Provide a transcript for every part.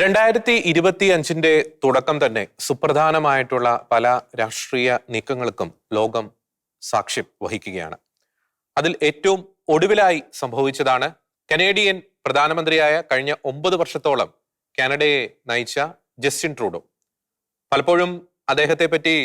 രണ്ടായിരത്തി ഇരുപത്തി അഞ്ചിന്റെ തുടക്കം തന്നെ സുപ്രധാനമായിട്ടുള്ള പല രാഷ്ട്രീയ നീക്കങ്ങൾക്കും ലോകം സാക്ഷ്യം വഹിക്കുകയാണ്. അതിൽ ഏറ്റവും ഒടുവിലായി സംഭവിച്ചതാണ് കനേഡിയൻ പ്രധാനമന്ത്രിയായ കഴിഞ്ഞ ഒമ്പത് വർഷത്തോളം കാനഡയെ നയിച്ച ജസ്റ്റിൻ ട്രൂഡോ. പലപ്പോഴും അദ്ദേഹത്തെ പറ്റി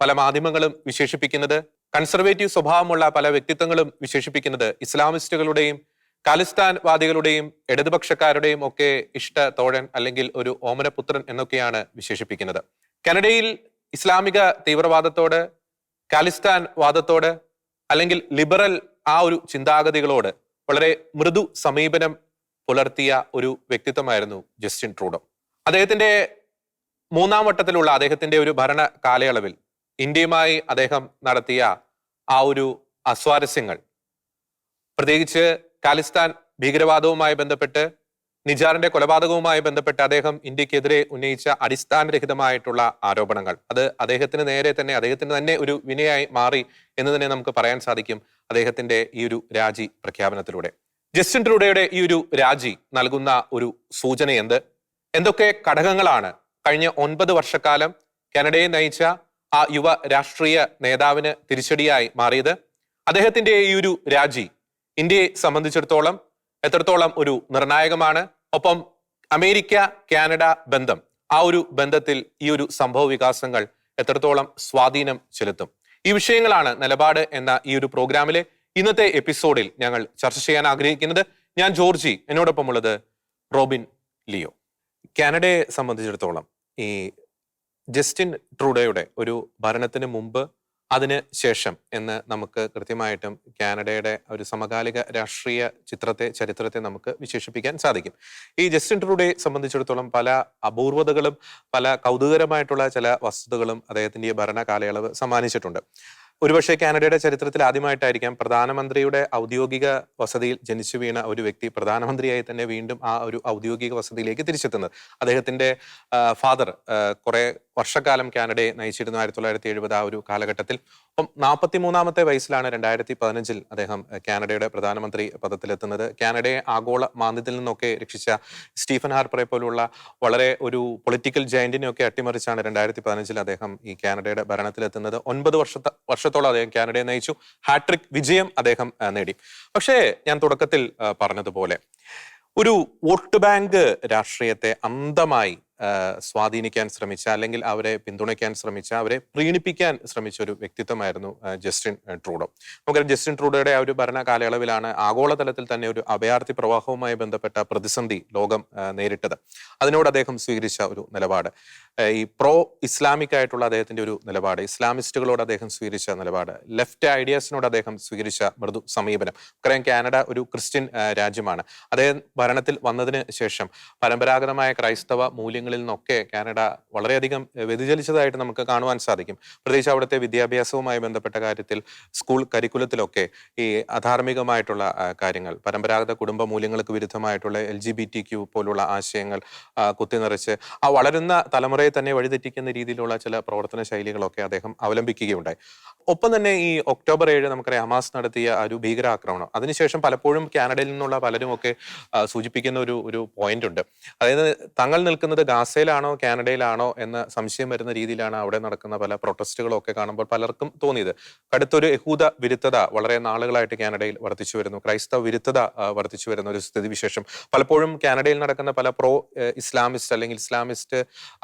പല മാധ്യമങ്ങളും വിശേഷിപ്പിക്കുന്നത് കൺസർവേറ്റീവ് സ്വഭാവമുള്ള പല വ്യക്തിത്വങ്ങളും വിശേഷിപ്പിക്കുന്നത് ഇസ്ലാമിസ്റ്റുകളുടെയും ഖാലിസ്ഥാൻ വാദികളുടെയും ഇടതുപക്ഷക്കാരുടെയും ഒക്കെ ഇഷ്ട തോഴൻ അല്ലെങ്കിൽ ഒരു ഓമനപുത്രൻ എന്നൊക്കെയാണ് വിശേഷിപ്പിക്കുന്നത്. കനഡയിൽ ഇസ്ലാമിക തീവ്രവാദത്തോട് കാലിസ്ഥാൻ വാദത്തോട് അല്ലെങ്കിൽ ലിബറൽ ആ ഒരു ചിന്താഗതികളോട് വളരെ മൃദു സമീപനം പുലർത്തിയ ഒരു വ്യക്തിത്വമായിരുന്നു ജസ്റ്റിൻ ട്രൂഡോ. അദ്ദേഹത്തിന്റെ മൂന്നാം വട്ടത്തിലുള്ള അദ്ദേഹത്തിന്റെ ഒരു ഭരണ കാലയളവിൽ ഇന്ത്യയുമായി അദ്ദേഹം നടത്തിയ ആ ഒരു അസ്വാരസ്യങ്ങൾ പ്രത്യേകിച്ച് ഖാലിസ്ഥാൻ ഭീകരവാദവുമായി ബന്ധപ്പെട്ട് നിജാറിന്റെ കൊലപാതകവുമായി ബന്ധപ്പെട്ട് അദ്ദേഹം ഇന്ത്യക്കെതിരെ ഉന്നയിച്ച അടിസ്ഥാനരഹിതമായിട്ടുള്ള ആരോപണങ്ങൾ. അത് അദ്ദേഹത്തിന് നേരെ തന്നെ അദ്ദേഹത്തിന് തന്നെ ഒരു വിനയായി മാറി എന്ന് തന്നെ നമുക്ക് പറയാൻ സാധിക്കും അദ്ദേഹത്തിന്റെ ഈ ഒരു രാജി പ്രഖ്യാപനത്തിലൂടെ. ജസ്റ്റിൻ ട്രൂഡയുടെ ഈ ഒരു രാജി നൽകുന്ന ഒരു സൂചന എന്ത്? എന്തൊക്കെ ഘടകങ്ങളാണ് കഴിഞ്ഞ ഒൻപത് വർഷക്കാലം കാനഡയെ നയിച്ച ആ യുവ രാഷ്ട്രീയ നേതാവിന് തിരിച്ചടിയായി മാറിയത്? അദ്ദേഹത്തിന്റെ ഈ ഒരു രാജി ഇന്ത്യയെ സംബന്ധിച്ചിടത്തോളം എത്രത്തോളം ഒരു നിർണായകമാണ്. ഒപ്പം അമേരിക്ക കാനഡ ബന്ധം ആ ഒരു ബന്ധത്തിൽ ഈ ഒരു സംഭവ വികാസങ്ങൾ എത്രത്തോളം സ്വാധീനം ചെലുത്തും. ഈ വിഷയങ്ങളാണ് നിലപാട് എന്ന ഈ ഒരു പ്രോഗ്രാമിലെ ഇന്നത്തെ എപ്പിസോഡിൽ ഞങ്ങൾ ചർച്ച ചെയ്യാൻ ആഗ്രഹിക്കുന്നത്. ഞാൻ ജോർജി എന്നോടൊപ്പം ഉള്ളത് റോബിൻ ലിയോ. കാനഡയെ സംബന്ധിച്ചിടത്തോളം ഈ ജസ്റ്റിൻ ട്രൂഡോയുടെ ഒരു ഭരണത്തിന് മുമ്പ് അതിന് ശേഷം എന്ന് നമുക്ക് കൃത്യമായിട്ടും കാനഡയുടെ ഒരു സമകാലിക രാഷ്ട്രീയ ചിത്രത്തെ ചരിത്രത്തെ നമുക്ക് വിശേഷിപ്പിക്കാൻ സാധിക്കും. ഈ ജസ്റ്റിൻ ട്രൂഡയെ സംബന്ധിച്ചിടത്തോളം പല അപൂർവതകളും പല കൗതുകരമായിട്ടുള്ള ചില വസ്തുതകളും അദ്ദേഹത്തിന്റെ ഭരണ കാലയളവ് സമ്മാനിച്ചിട്ടുണ്ട്. ഒരുപക്ഷെ കാനഡയുടെ ചരിത്രത്തിൽ ആദ്യമായിട്ടായിരിക്കാം പ്രധാനമന്ത്രിയുടെ ഔദ്യോഗിക വസതിയിൽ ജനിച്ചു വീണ ഒരു വ്യക്തി പ്രധാനമന്ത്രിയായി തന്നെ വീണ്ടും ആ ഒരു ഔദ്യോഗിക വസതിയിലേക്ക് തിരിച്ചെത്തുന്നത്. അദ്ദേഹത്തിന്റെ ഫാദർ കുറെ വർഷക്കാലം കാനഡയെ നയിച്ചിരുന്നു. ആയിരത്തി തൊള്ളായിരത്തി എഴുപത് ആ ഒരു കാലഘട്ടത്തിൽ. അപ്പം നാൽപ്പത്തി മൂന്നാമത്തെ വയസ്സിലാണ് രണ്ടായിരത്തി പതിനഞ്ചിൽ അദ്ദേഹം കാനഡയുടെ പ്രധാനമന്ത്രി പദത്തിലെത്തുന്നത്. കാനഡയെ ആഗോള മാന്ദ്യത്തിൽ നിന്നൊക്കെ രക്ഷിച്ച സ്റ്റീഫൻ ഹാർപ്പറെ പോലുള്ള വളരെ ഒരു പൊളിറ്റിക്കൽ ജയന്റിനെയൊക്കെ അട്ടിമറിച്ചാണ് രണ്ടായിരത്തി പതിനഞ്ചിൽ അദ്ദേഹം ഈ കാനഡയുടെ ഭരണത്തിലെത്തുന്നത്. ഒൻപത് വർഷത്തെ വർഷത്തോളം അദ്ദേഹം കാനഡയെ നയിച്ചു. ഹാട്രിക് വിജയം അദ്ദേഹം നേടി. പക്ഷേ ഞാൻ തുടക്കത്തിൽ പറഞ്ഞതുപോലെ ഒരു വോട്ട് ബാങ്ക് രാഷ്ട്രീയത്തെ അന്ധമായി ആ, സ്വാധീനിക്കാൻ ശ്രമിച്ച അല്ലെങ്കിൽ അവരെ പിന്തുണയ്ക്കാൻ ശ്രമിച്ച അവരെ പ്രീണിപ്പിക്കാൻ ശ്രമിച്ച ഒരു വ്യക്തിത്വമായിരുന്നു ജസ്റ്റിൻ ട്രൂഡോ. നമുക്കറിയാം ജസ്റ്റിൻ ട്രൂഡോയുടെ ആ ഒരു ഭരണ കാലയളവിലാണ് ആഗോളതലത്തിൽ തന്നെ ഒരു അഭയാർത്ഥി പ്രവാഹവുമായി ബന്ധപ്പെട്ട പ്രതിസന്ധി ലോകം നേരിട്ടത്. അതിനോട് അദ്ദേഹം സ്വീകരിച്ച ഒരു നിലപാട്. ഈ പ്രോ ഇസ്ലാമിക് ആയിട്ടുള്ള അദ്ദേഹത്തിന്റെ ഒരു നിലപാട് ഇസ്ലാമിസ്റ്റുകളോട് അദ്ദേഹം സ്വീകരിച്ച നിലപാട് ലെഫ്റ്റ് ഐഡിയാസിനോട് അദ്ദേഹം സ്വീകരിച്ച മൃദു സമീപനം. നമുക്കറിയാം കാനഡ ഒരു ക്രിസ്ത്യൻ രാജ്യമാണ്. അദ്ദേഹം ഭരണത്തിൽ വന്നതിന് ശേഷം പരമ്പരാഗതമായ ക്രൈസ്തവ മൂല്യങ്ങളിൽ നിന്നൊക്കെ കാനഡ വളരെയധികം വ്യതിചലിച്ചതായിട്ട് നമുക്ക് കാണുവാൻ സാധിക്കും. പ്രത്യേകിച്ച് അവിടുത്തെ വിദ്യാഭ്യാസവുമായി ബന്ധപ്പെട്ട കാര്യത്തിൽ സ്കൂൾ കരിക്കുലത്തിലൊക്കെ ഈ അധാർമികമായിട്ടുള്ള കാര്യങ്ങൾ പരമ്പരാഗത കുടുംബ മൂല്യങ്ങൾക്ക് വിരുദ്ധമായിട്ടുള്ള L G B T Q പോലുള്ള ആശയങ്ങൾ കുത്തി കുത്തിനിറച്ച് ആ വളരുന്ന തലമുറയെ തന്നെ വഴിതെറ്റിക്കുന്ന രീതിയിലുള്ള ചില പ്രവർത്തന ശൈലികളൊക്കെ അദ്ദേഹം അവലംബിക്കുകയുണ്ടായി. ഒപ്പം തന്നെ ഈ ഒക്ടോബർ ഏഴ് നമുക്കറിയാം ഹമാസ് നടത്തിയ ഒരു ഭീകരാക്രമണം. അതിനുശേഷം പലപ്പോഴും കാനഡയിൽ നിന്നുള്ള പലരും ഒക്കെ സൂചിപ്പിക്കുന്ന ഒരു ഒരു പോയിന്റ് ഉണ്ട്. അതായത് തങ്ങൾ നിൽക്കുന്നത് ഗാസയിലാണോ കാനഡയിലാണോ എന്ന സംശയം വരുന്ന രീതിയിലാണ് അവിടെ നടക്കുന്ന പല പ്രൊട്ടസ്റ്റുകളൊക്കെ കാണുമ്പോൾ പലർക്കും തോന്നിയത്. കടുത്തൊരു യഹൂദ വിരുദ്ധത വളരെ നാളുകളായിട്ട് കാനഡയിൽ വർദ്ധിച്ചു വരുന്നു. ക്രൈസ്തവ വിരുദ്ധത വർദ്ധിച്ചു വരുന്ന ഒരു സ്ഥിതിവിശേഷം. പലപ്പോഴും കാനഡയിൽ നടക്കുന്ന പല പ്രോ ഇസ്ലാമിസ്റ്റ് അല്ലെങ്കിൽ ഇസ്ലാമിസ്റ്റ്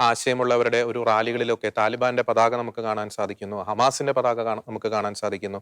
ആശയമുള്ളവരുടെ ഒരു റാലികളിലൊക്കെ താലിബാന്റെ പതാക നമുക്ക് കാണാൻ സാധിക്കുന്നു. ഹമാസിന്റെ പതാക നമുക്ക് കാണാൻ സാധിക്കുന്നു.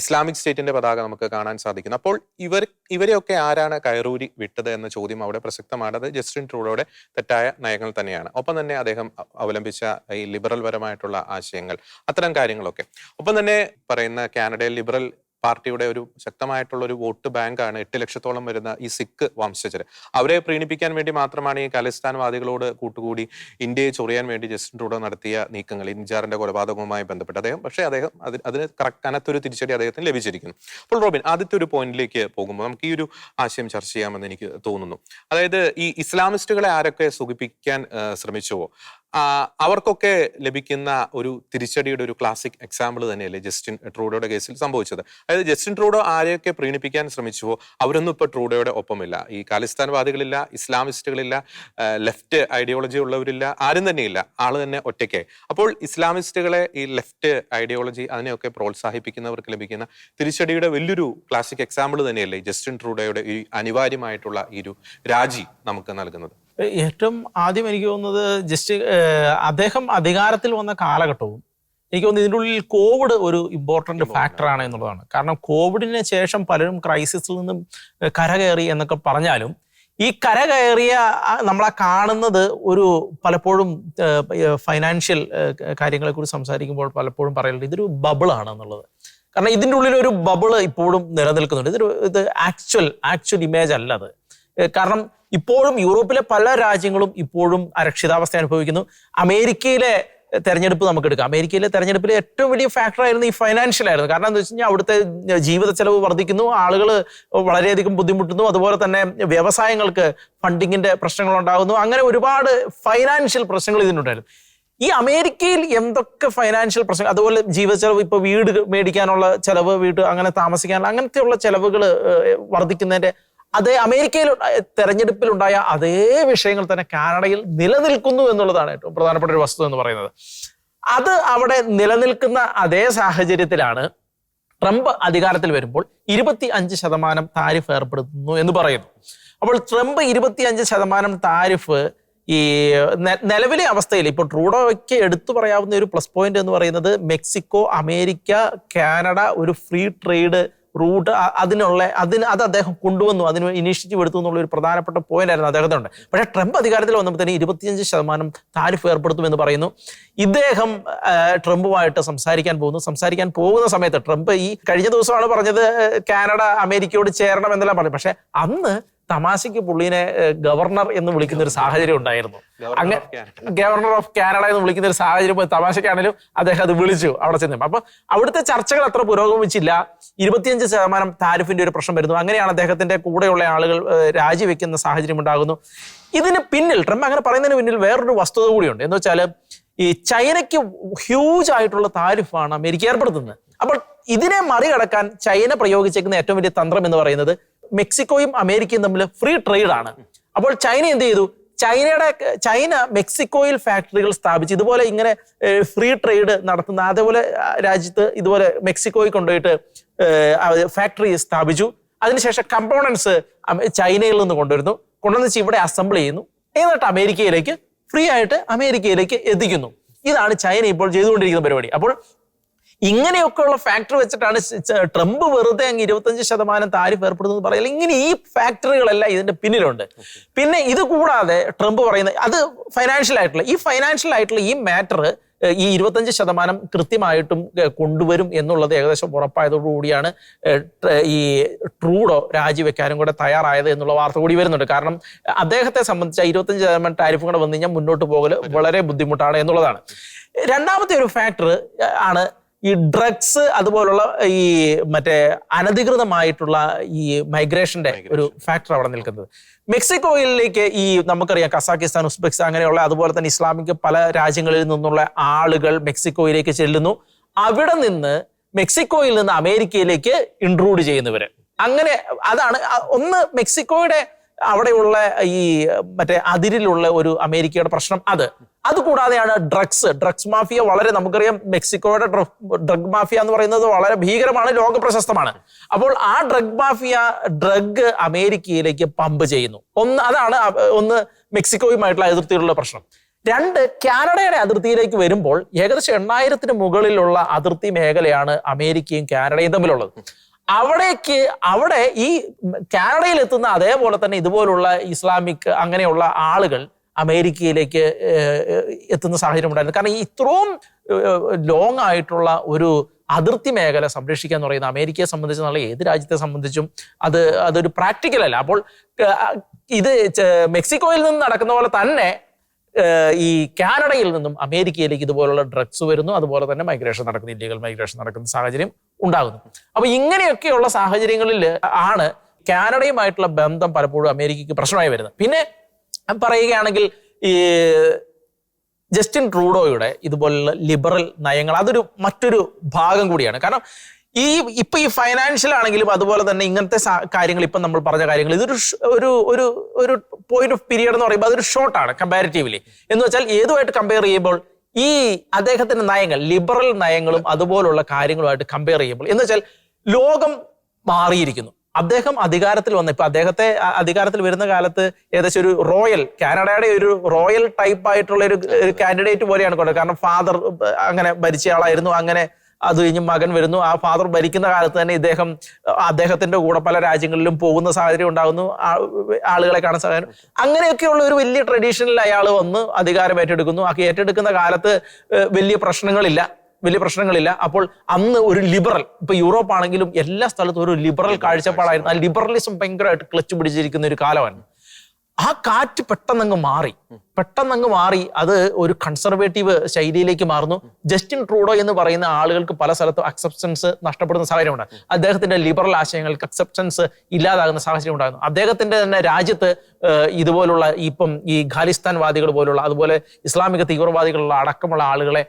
ഇസ്ലാമിക് സ്റ്റേറ്റിന്റെ പതാക നമുക്ക് കാണാൻ സാധിക്കുന്നു. അപ്പോൾ ഇവർ ഇവരെയൊക്കെ ആരാണ് കയറൂരി വിട്ടത് എന്ന ചോദ്യം അവിടെ പ്രസക്തമാണ്. അത് ജസ്റ്റിൻ ട്രൂഡോയുടെ തെറ്റായ നയങ്ങൾ തന്നെയാണ്. ഒപ്പം തന്നെ അദ്ദേഹം അവലംബിച്ച ഈ ലിബറൽ പരമായിട്ടുള്ള ആശയങ്ങൾ അത്തരം കാര്യങ്ങളൊക്കെ. ഒപ്പം തന്നെ പറയുന്ന കാനഡയിൽ ലിബറൽ പാർട്ടിയുടെ ഒരു ശക്തമായിട്ടുള്ള ഒരു വോട്ട് ബാങ്കാണ് എട്ട് ലക്ഷത്തോളം വരുന്ന ഈ സിഖ് വംശജർ. അവരെ പ്രീണിപ്പിക്കാൻ വേണ്ടി മാത്രമാണ് ഈ ഖലിസ്ഥാൻവാദികളോട് കൂട്ടുകൂടി ഇന്ത്യയെ ചൊറിയാൻ വേണ്ടി ജസ്റ്റിൻ ട്രൂഡോ നടത്തിയ നീക്കങ്ങൾ ഇൻജാറിന്റെ കൊലപാതകവുമായി ബന്ധപ്പെട്ട്. അദ്ദേഹം പക്ഷേ അദ്ദേഹം അതിന് കനത്തൊരു തിരിച്ചടി അദ്ദേഹത്തിന് ലഭിച്ചിരിക്കുന്നു. അപ്പോൾ റോബിൻ ആദ്യത്തെ ഒരു പോയിന്റിലേക്ക് പോകുമ്പോൾ നമുക്ക് ഈ ഒരു ആശയം ചർച്ച ചെയ്യാമെന്ന് എനിക്ക് തോന്നുന്നു. അതായത് ഈ ഇസ്ലാമിസ്റ്റുകളെ ആരൊക്കെ സുഖിപ്പിക്കാൻ ശ്രമിച്ചുവോ അവർക്കൊക്കെ ലഭിക്കുന്ന ഒരു തിരിച്ചടിയുടെ ഒരു ക്ലാസിക് എക്സാമ്പിൾ തന്നെയല്ലേ ജസ്റ്റിൻ ട്രൂഡോയുടെ കേസിൽ സംഭവിച്ചത്. അതായത് ജസ്റ്റിൻ ട്രൂഡോ ആരെയൊക്കെ പ്രീണിപ്പിക്കാൻ ശ്രമിച്ചുവോ അവരൊന്നും ഇപ്പോൾ ട്രൂഡോയുടെ ഒപ്പമില്ല. ഈ ഖാലിസ്ഥാൻവാദികളില്ല ഇസ്ലാമിസ്റ്റുകളില്ല ലെഫ്റ്റ് ഐഡിയോളജി ഉള്ളവരില്ല ആരും തന്നെയില്ല. ആൾ തന്നെ ഒറ്റയ്ക്ക്. അപ്പോൾ ഇസ്ലാമിസ്റ്റുകളെ ഈ ലെഫ്റ്റ് ഐഡിയോളജി അതിനെയൊക്കെ പ്രോത്സാഹിപ്പിക്കുന്നവർക്ക് ലഭിക്കുന്ന തിരിച്ചടിയുടെ വലിയൊരു ക്ലാസിക് എക്സാമ്പിൾ തന്നെയല്ലേ ജസ്റ്റിൻ ട്രൂഡോയുടെ ഈ അനിവാര്യമായിട്ടുള്ള ഈ ഒരു രാജി നമുക്ക് നൽകുന്നത്. ഏറ്റവും ആദ്യം എനിക്ക് തോന്നുന്നത് ജസ്റ്റ് അദ്ദേഹം അധികാരത്തിൽ വന്ന കാലഘട്ടവും എനിക്ക് തോന്നുന്നു ഇതിന്റെ ഉള്ളിൽ കോവിഡ് ഒരു ഇമ്പോർട്ടന്റ് ഫാക്ടറാണ് എന്നുള്ളതാണ്. കാരണം കോവിഡിന് ശേഷം പലരും ക്രൈസിസിൽ നിന്നും കര കരകയറി എന്നൊക്കെ പറഞ്ഞാലും ഈ കരകയറിയ കയറിയ നമ്മളെ കാണുന്നത് ഒരു പലപ്പോഴും ഫൈനാൻഷ്യൽ കാര്യങ്ങളെക്കുറിച്ച് സംസാരിക്കുമ്പോൾ പലപ്പോഴും പറയുന്നത് ഇതൊരു ബബിളാണ് എന്നുള്ളത്. കാരണം ഇതിന്റെ ഉള്ളിൽ ഒരു ബബിൾ ഇപ്പോഴും നിലനിൽക്കുന്നുണ്ട്. ഇതൊരു ഇത് ആക്ച്വൽ ആക്ച്വൽ ഇമേജ് അല്ല അത്. കാരണം ഇപ്പോഴും യൂറോപ്പിലെ പല രാജ്യങ്ങളും ഇപ്പോഴും അരക്ഷിതാവസ്ഥ അനുഭവിക്കുന്നു. അമേരിക്കയിലെ തെരഞ്ഞെടുപ്പ് നമുക്ക് എടുക്കാം അമേരിക്കയിലെ തെരഞ്ഞെടുപ്പിലെ ഏറ്റവും വലിയ ഫാക്ടർ ആയിരുന്നു ഈ ഫൈനാൻഷ്യൽ ആയിരുന്നു. കാരണം എന്താ വെച്ച് കഴിഞ്ഞാൽ അവിടുത്തെ ജീവിത ചെലവ് വർദ്ധിക്കുന്നു ആളുകൾ വളരെയധികം ബുദ്ധിമുട്ടുന്നു. അതുപോലെ തന്നെ വ്യവസായങ്ങൾക്ക് ഫണ്ടിങ്ങിന്റെ പ്രശ്നങ്ങൾ ഉണ്ടാകുന്നു അങ്ങനെ ഒരുപാട് ഫൈനാൻഷ്യൽ പ്രശ്നങ്ങൾ ഇതിനുണ്ടായിരുന്നു. ഈ അമേരിക്കയിൽ എന്തൊക്കെ ഫൈനാൻഷ്യൽ പ്രശ്നം അതുപോലെ ജീവിത ചെലവ് ഇപ്പൊ വീട് മേടിക്കാനുള്ള ചെലവ് വീട് അങ്ങനെ താമസിക്കാനുള്ള അങ്ങനത്തെയുള്ള ചെലവുകൾ വർദ്ധിക്കുന്നതിന്റെ അതേ അമേരിക്കയിൽ തെരഞ്ഞെടുപ്പിലുണ്ടായ അതേ വിഷയങ്ങൾ തന്നെ കാനഡയിൽ നിലനിൽക്കുന്നു എന്നുള്ളതാണ് ഏറ്റവും പ്രധാനപ്പെട്ട ഒരു വസ്തു എന്ന് പറയുന്നത്. അത് അവിടെ നിലനിൽക്കുന്ന അതേ സാഹചര്യത്തിലാണ് ട്രംപ് അധികാരത്തിൽ വരുമ്പോൾ ഇരുപത്തി അഞ്ച് ശതമാനം താരിഫ് ഏർപ്പെടുത്തുന്നു എന്ന് പറയുന്നു. അപ്പോൾ ട്രംപ് ഇരുപത്തി അഞ്ച് ശതമാനം താരിഫ് ഈ നിലവിലെ അവസ്ഥയിൽ ഇപ്പോൾ ട്രൂഡോയ്ക്ക് എടുത്തു പറയാവുന്ന ഒരു പ്ലസ് പോയിന്റ് എന്ന് പറയുന്നത് മെക്സിക്കോ അമേരിക്ക കാനഡ ഒരു ഫ്രീ ട്രേഡ് റൂട്ട് അതിനുള്ള അതിന് അത് അദ്ദേഹം കൊണ്ടുവന്നു അതിന് ഇനീഷ്യേറ്റീവ് എടുത്തു എന്നുള്ള ഒരു പ്രധാനപ്പെട്ട പോയിന്റ് ആയിരുന്നു അദ്ദേഹത്തിനുണ്ട്. പക്ഷേ ട്രംപ് അധികാരത്തിൽ വന്നപ്പോൾ തന്നെ ഇരുപത്തിയഞ്ച് ശതമാനം താരിഫ് ഏർപ്പെടുത്തും എന്ന് പറയുന്നു. ഇദ്ദേഹം ട്രംപുമായിട്ട് സംസാരിക്കാൻ പോകുന്നു. സംസാരിക്കാൻ പോകുന്ന സമയത്ത് ട്രംപ് ഈ കഴിഞ്ഞ ദിവസമാണ് പറഞ്ഞത് കാനഡ അമേരിക്കയോട് ചേരണം എന്നെല്ലാം പറഞ്ഞു. പക്ഷേ അന്ന് തമാശയ്ക്ക് പുള്ളീനെ ഗവർണർ എന്ന് വിളിക്കുന്ന ഒരു സാഹചര്യം ഉണ്ടായിരുന്നു. അങ്ങനെ ഗവർണർ ഓഫ് കാനഡ എന്ന് വിളിക്കുന്ന ഒരു സാഹചര്യം പോയി തമാശക്കാണെങ്കിലും അദ്ദേഹം അത് വിളിച്ചു അവിടെ ചെന്നു. അപ്പൊ അവിടുത്തെ ചർച്ചകൾ അത്ര പുരോഗമിച്ചില്ല. ഇരുപത്തിയഞ്ച് ശതമാനം താരിഫിന്റെ ഒരു പ്രശ്നം വരുന്നു. അങ്ങനെയാണ് അദ്ദേഹത്തിന്റെ കൂടെയുള്ള ആളുകൾ രാജിവെക്കുന്ന സാഹചര്യം ഉണ്ടാകുന്നു. ഇതിന് പിന്നിൽ ട്രംപ് അങ്ങനെ പറയുന്നതിന് പിന്നിൽ വേറൊരു വസ്തുത കൂടിയുണ്ട്. എന്ന് വെച്ചാൽ ഈ ചൈനയ്ക്ക് ഹ്യൂജ് ആയിട്ടുള്ള താരിഫാണ് അമേരിക്ക ഏർപ്പെടുത്തുന്നത്. അപ്പോൾ ഇതിനെ മറികടക്കാൻ ചൈന പ്രയോഗിച്ചേക്കുന്ന ഏറ്റവും വലിയ തന്ത്രം എന്ന് പറയുന്നത് മെക്സിക്കോയും അമേരിക്കയും തമ്മിൽ ഫ്രീ ട്രേഡ് ആണ്. അപ്പോൾ ചൈന എന്ത് ചെയ്തു? ചൈനയുടെ ചൈന മെക്സിക്കോയിൽ ഫാക്ടറികൾ സ്ഥാപിച്ച് ഇതുപോലെ ഇങ്ങനെ ഫ്രീ ട്രേഡ് നടത്തുന്ന അതേപോലെ രാജ്യത്ത് ഇതുപോലെ മെക്സിക്കോയിൽ കൊണ്ടുപോയിട്ട് ഫാക്ടറി സ്ഥാപിച്ചു. അതിനുശേഷം കമ്പോണൻസ് ചൈനയിൽ നിന്ന് കൊണ്ടുവരുന്നു. കൊണ്ടുവന്ന് വെച്ച് ഇവിടെ അസംബിൾ ചെയ്യുന്നു. എന്നിട്ട് അമേരിക്കയിലേക്ക് ഫ്രീ ആയിട്ട് അമേരിക്കയിലേക്ക് എത്തിക്കുന്നു. ഇതാണ് ചൈന ഇപ്പോൾ ചെയ്തുകൊണ്ടിരിക്കുന്ന പരിപാടി. അപ്പോൾ ഇങ്ങനെയൊക്കെയുള്ള ഫാക്ടർ വെച്ചിട്ടാണ് ട്രംപ് വെറുതെ അങ്ങ് ഇരുപത്തഞ്ച് ശതമാനം താരിഫ് ഏർപ്പെടുന്നത് പറയുന്നത്. ഇങ്ങനെ ഈ ഫാക്ടറികളെല്ലാം ഇതിന്റെ പിന്നിലുണ്ട്. പിന്നെ ഇത് കൂടാതെ ട്രംപ് പറയുന്നത് അത് ഫൈനാൻഷ്യൽ ആയിട്ടുള്ള ഈ ഫൈനാൻഷ്യൽ ആയിട്ടുള്ള ഈ മാറ്റർ ഈ ഇരുപത്തഞ്ച് ശതമാനം കൃത്യമായിട്ടും കൊണ്ടുവരും എന്നുള്ളത് ഏകദേശം ഉറപ്പായതോടുകൂടിയാണ് ഈ ട്രൂഡോ രാജിവെക്കാനും കൂടെ തയ്യാറായത് എന്നുള്ള വാർത്ത കൂടി വരുന്നുണ്ട്. കാരണം അദ്ദേഹത്തെ സംബന്ധിച്ച് ഇരുപത്തഞ്ച് ശതമാനം ടാരിഫ് കൂടെ വന്നു കഴിഞ്ഞാൽ മുന്നോട്ട് പോകൽ വളരെ ബുദ്ധിമുട്ടാണ് എന്നുള്ളതാണ്. രണ്ടാമത്തെ ഒരു ഫാക്ടർ ആണ് ഈ ഡ്രഗ്സ് അതുപോലുള്ള ഈ മറ്റേ അനധികൃതമായിട്ടുള്ള ഈ മൈഗ്രേഷന്റെ ഒരു ഫാക്ടർ അവിടെ നിൽക്കുന്നത്. മെക്സിക്കോയിലേക്ക് ഈ നമുക്കറിയാം കസാക്കിസ്ഥാൻ ഉസ്ബെക്സ്ഥാൻ അങ്ങനെയുള്ള അതുപോലെ തന്നെ ഇസ്ലാമിക് പല രാജ്യങ്ങളിൽ നിന്നുള്ള ആളുകൾ മെക്സിക്കോയിലേക്ക് ചെല്ലുന്നു. അവിടെ നിന്ന് മെക്സിക്കോയിൽ നിന്ന് അമേരിക്കയിലേക്ക് ഇൻട്രൂഡ് ചെയ്യുന്നവര്. അങ്ങനെ അതാണ് ഒന്ന് മെക്സിക്കോയുടെ അവിടെയുള്ള ഈ മറ്റേ അതിരിലുള്ള ഒരു അമേരിക്കയുടെ പ്രശ്നം അത്. അതുകൂടാതെയാണ് ഡ്രഗ്സ് ഡ്രഗ്സ് മാഫിയ വളരെ നമുക്കറിയാം മെക്സിക്കോയുടെ ഡ്രഗ് മാഫിയ എന്ന് പറയുന്നത് വളരെ ഭീകരമാണ് ലോക പ്രശസ്തമാണ് അപ്പോൾ ആ ഡ്രഗ് മാഫിയ ഡ്രഗ് അമേരിക്കയിലേക്ക് പമ്പ് ചെയ്യുന്നു. ഒന്ന് അതാണ് ഒന്ന് മെക്സിക്കോയുമായിട്ടുള്ള അതിർത്തിയിലുള്ള പ്രശ്നം. രണ്ട് കാനഡയുടെ അതിർത്തിയിലേക്ക് വരുമ്പോൾ ഏകദേശം എണ്ണായിരത്തിന് മുകളിലുള്ള അതിർത്തി മേഖലയാണ് അമേരിക്കയും കാനഡയും തമ്മിലുള്ളത്. അവിടേക്ക് അവിടെ ഈ കാനഡയിൽ എത്തുന്ന അതേപോലെ തന്നെ ഇതുപോലുള്ള ഇസ്ലാമിക് അങ്ങനെയുള്ള ആളുകൾ അമേരിക്കയിലേക്ക് എത്തുന്ന സാഹചര്യം ഉണ്ടായിരുന്നു. കാരണം ഇത്രയും ലോങ് ആയിട്ടുള്ള ഒരു അതിർത്തി മേഖല സംരക്ഷിക്കുക എന്ന് പറയുന്നത് അമേരിക്കയെ സംബന്ധിച്ച് നല്ല ഏത് രാജ്യത്തെ സംബന്ധിച്ചും അത് അതൊരു പ്രാക്ടിക്കൽ അല്ല. അപ്പോൾ ഇത് മെക്സിക്കോയിൽ നിന്ന് നടക്കുന്ന പോലെ തന്നെ ഈ കാനഡയിൽ നിന്നും അമേരിക്കയിലേക്ക് ഇതുപോലുള്ള ഡ്രഗ്സ് വരുന്നു. അതുപോലെ തന്നെ മൈഗ്രേഷൻ നടക്കുന്നു. ഇല്ലീഗൽ മൈഗ്രേഷൻ നടക്കുന്ന സാഹചര്യം ഉണ്ടാകുന്നു. അപ്പൊ ഇങ്ങനെയൊക്കെയുള്ള സാഹചര്യങ്ങളിൽ ആണ് കാനഡയുമായിട്ടുള്ള ബന്ധം പലപ്പോഴും അമേരിക്കയ്ക്ക് പ്രശ്നമായി വരുന്നത്. പിന്നെ പറയുകയാണെങ്കിൽ ഈ ജസ്റ്റിൻ ട്രൂഡോയുടെ ഇതുപോലുള്ള ലിബറൽ നയങ്ങൾ അതൊരു മറ്റൊരു ഭാഗം കൂടിയാണ്. കാരണം ഈ ഇപ്പൊ ഈ ഫൈനാൻഷ്യൽ ആണെങ്കിലും അതുപോലെ തന്നെ ഇങ്ങനത്തെ കാര്യങ്ങൾ ഇപ്പം നമ്മൾ പറഞ്ഞ കാര്യങ്ങൾ ഇതൊരു ഒരു ഒരു ഒരു പോയിന്റ് ഓഫ് പീരിയഡ് എന്ന് പറയുമ്പോൾ അതൊരു ഷോർട്ടാണ് കമ്പാരിറ്റീവ്ലി എന്ന് വെച്ചാൽ ഏതുമായിട്ട് കമ്പയർ ചെയ്യുമ്പോൾ ഈ അദ്ദേഹത്തിന്റെ നയങ്ങൾ ലിബറൽ നയങ്ങളും അതുപോലുള്ള കാര്യങ്ങളുമായിട്ട് കമ്പയർ ചെയ്യുമ്പോൾ എന്ന് വെച്ചാൽ ലോകം മാറിയിരിക്കുന്നു. അദ്ദേഹം അധികാരത്തിൽ വന്ന ഇപ്പൊ അദ്ദേഹത്തെ അധികാരത്തിൽ വരുന്ന കാലത്ത് ഏകദേശം ഒരു റോയൽ കാനഡയുടെ ഒരു റോയൽ ടൈപ്പ് ആയിട്ടുള്ള ഒരു കാൻഡിഡേറ്റ് പോലെയാണ് കൊണ്ടത്. കാരണം ഫാദർ അങ്ങനെ ഭരിച്ചയാളായിരുന്നു അങ്ങനെ അത് കഴിഞ്ഞ് മകൻ വരുന്നു. ആ ഫാദർ ഭരിക്കുന്ന കാലത്ത് തന്നെ ഇദ്ദേഹം അദ്ദേഹത്തിന്റെ കൂടെ പല രാജ്യങ്ങളിലും പോകുന്ന സാഹചര്യം ഉണ്ടാകുന്നു. ആളുകളെ കാണാൻ സാഹചര്യം. അങ്ങനെയൊക്കെയുള്ള ഒരു വലിയ ട്രഡീഷനിൽ അയാൾ വന്ന് അധികാരം ഏറ്റെടുക്കുന്നു. ആ ഏറ്റെടുക്കുന്ന കാലത്ത് വലിയ പ്രശ്നങ്ങളില്ല. വലിയ പ്രശ്നങ്ങളില്ല. അപ്പോൾ അന്ന് ഒരു ലിബറൽ ഇപ്പൊ യൂറോപ്പ് ആണെങ്കിലും എല്ലാ സ്ഥലത്തും ഒരു ലിബറൽ കാഴ്ചപ്പാടായിരുന്നു. ആ ലിബറലിസം ഭയങ്കരമായിട്ട് ക്ലച്ച് പിടിച്ചിരിക്കുന്ന ഒരു കാലമായിരുന്നു. ആ കാറ്റ് പെട്ടെന്നങ്ങ് മാറി. പെട്ടെന്നങ്ങ് മാറി അത് ഒരു കൺസർവേറ്റീവ് ശൈലിയിലേക്ക് മാറുന്നു. ജസ്റ്റിൻ ട്രൂഡോ എന്ന് പറയുന്ന ആളുകൾക്ക് പല സ്ഥലത്തും അക്സെപ്റ്റൻസ് നഷ്ടപ്പെടുന്ന സാഹചര്യമുണ്ട്. അദ്ദേഹത്തിന്റെ ലിബറൽ ആശയങ്ങൾക്ക് അക്സെപ്റ്റൻസ് ഇല്ലാതാകുന്ന സാഹചര്യം ഉണ്ടാകുന്നു. അദ്ദേഹത്തിന്റെ തന്നെ രാജ്യത്ത് ഇതുപോലുള്ള ഇപ്പം ഈ ഖാലിസ്ഥാൻ വാദികൾ പോലുള്ള അതുപോലെ ഇസ്ലാമിക തീവ്രവാദികളുള്ള അടക്കമുള്ള ആളുകളെ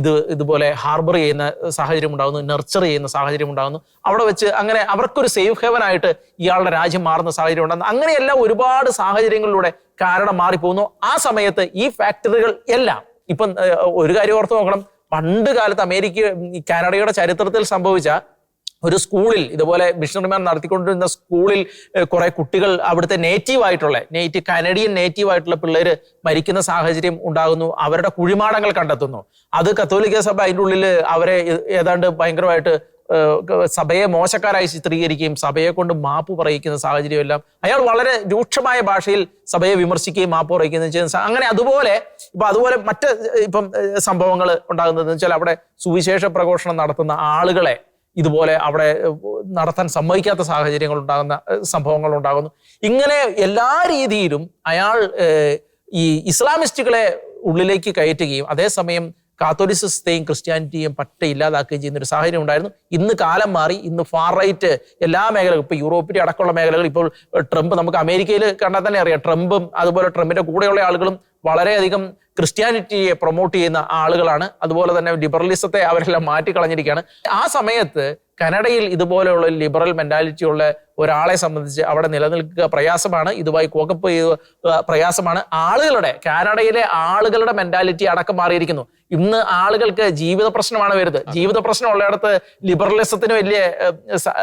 ഇത് ഇതുപോലെ ഹാർബർ ചെയ്യുന്ന സാഹചര്യം ഉണ്ടാകുന്നു നെർച്ചർ ചെയ്യുന്ന സാഹചര്യം ഉണ്ടാകുന്നു. അവിടെ വെച്ച് അങ്ങനെ അവർക്കൊരു സേഫ് ഹെവൻ ആയിട്ട് ഇയാളുടെ രാജ്യം മാറുന്ന സാഹചര്യം ഉണ്ടാകുന്നു. അങ്ങനെയെല്ലാം ഒരുപാട് സാഹചര്യങ്ങളിലൂടെ കാരണം മാറിപ്പോകുന്നു. ആ സമയത്ത് ഈ ഫാക്ടറികൾ എല്ലാം ഇപ്പം ഒരു കാര്യം ഓർത്ത് നോക്കണം. പണ്ട് കാലത്ത് അമേരിക്ക കാനഡയുടെ ചരിത്രത്തിൽ സംഭവിച്ച ഒരു സ്കൂളിൽ ഇതുപോലെ മിഷണറിമാർ നടത്തിക്കൊണ്ടിരുന്ന സ്കൂളിൽ കുറെ കുട്ടികൾ അവിടുത്തെ നേറ്റീവ് ആയിട്ടുള്ള നേറ്റീവ് കനഡിയൻ നേറ്റീവ് ആയിട്ടുള്ള പിള്ളേര് മരിക്കുന്ന സാഹചര്യം ഉണ്ടാകുന്നു. അവരുടെ കുഴിമാടങ്ങൾ കണ്ടെത്തുന്നു. അത് കത്തോലിക്ക സഭ അതിന്റെ ഉള്ളിൽ അവരെ ഏതാണ്ട് ഭയങ്കരമായിട്ട് സഭയെ മോശക്കാരായി ചിത്രീകരിക്കുകയും സഭയെ കൊണ്ട് മാപ്പ് പറയിക്കുന്ന സാഹചര്യം എല്ലാം അയാൾ വളരെ രൂക്ഷമായ ഭാഷയിൽ സഭയെ വിമർശിക്കുകയും മാപ്പ് പറയിക്കുകയും ചെയ്യുന്ന അങ്ങനെ അതുപോലെ ഇപ്പൊ അതുപോലെ മറ്റ് ഇപ്പം സംഭവങ്ങൾ ഉണ്ടാകുന്നത് വെച്ചാൽ അവിടെ സുവിശേഷ പ്രഘോഷണം നടത്തുന്ന ആളുകളെ ഇതുപോലെ അവിടെ നടത്താൻ സമ്മതിക്കാത്ത സാഹചര്യങ്ങൾ ഉണ്ടാകുന്ന സംഭവങ്ങൾ ഉണ്ടാകുന്നു. ഇങ്ങനെ എല്ലാ രീതിയിലും അയാൾ ഈ ഇസ്ലാമിസ്റ്റുകളെ ഉള്ളിലേക്ക് കയറ്റുകയും അതേസമയം കാത്തോലിസത്തെയും ക്രിസ്ത്യാനിറ്റിയും പറ്റ ഇല്ലാതാക്കുകയും ചെയ്യുന്ന ഒരു സാഹചര്യം ഉണ്ടായിരുന്നു. ഇന്ന് കാലം മാറി ഇന്ന് ഫാർ റൈറ്റ് എല്ലാ മേഖലകളും ഇപ്പൊ യൂറോപ്പിലെ അടക്കമുള്ള മേഖലകൾ ഇപ്പോൾ ട്രംപ് നമുക്ക് അമേരിക്കയിൽ കണ്ടാൽ തന്നെ അറിയാം. ട്രംപും അതുപോലെ ട്രംപിന്റെ കൂടെയുള്ള ആളുകളും വളരെയധികം ക്രിസ്ത്യാനിറ്റിയെ പ്രൊമോട്ട് ചെയ്യുന്ന ആളുകളാണ്. അതുപോലെ തന്നെ ലിബറലിസത്തെ അവരെല്ലാം മാറ്റിക്കളഞ്ഞിരിക്കുകയാണ്. ആ സമയത്ത് കനഡയിൽ ഇതുപോലെയുള്ള ലിബറൽ മെന്റാലിറ്റി ഉള്ള ഒരാളെ സംബന്ധിച്ച് അവിടെ നിലനിൽക്കുക പ്രയാസമാണ്. ഇതുമായി കോക്കപ്പ് ചെയ്യുക പ്രയാസമാണ്. ആളുകളുടെ കാനഡയിലെ ആളുകളുടെ മെന്റാലിറ്റി അടക്കം മാറിയിരിക്കുന്നു. ഇന്ന് ആളുകൾക്ക് ജീവിത പ്രശ്നമാണ് വരുന്നത്. ജീവിത പ്രശ്നം ഉള്ളിടത്ത് ലിബറലിസത്തിന് വലിയ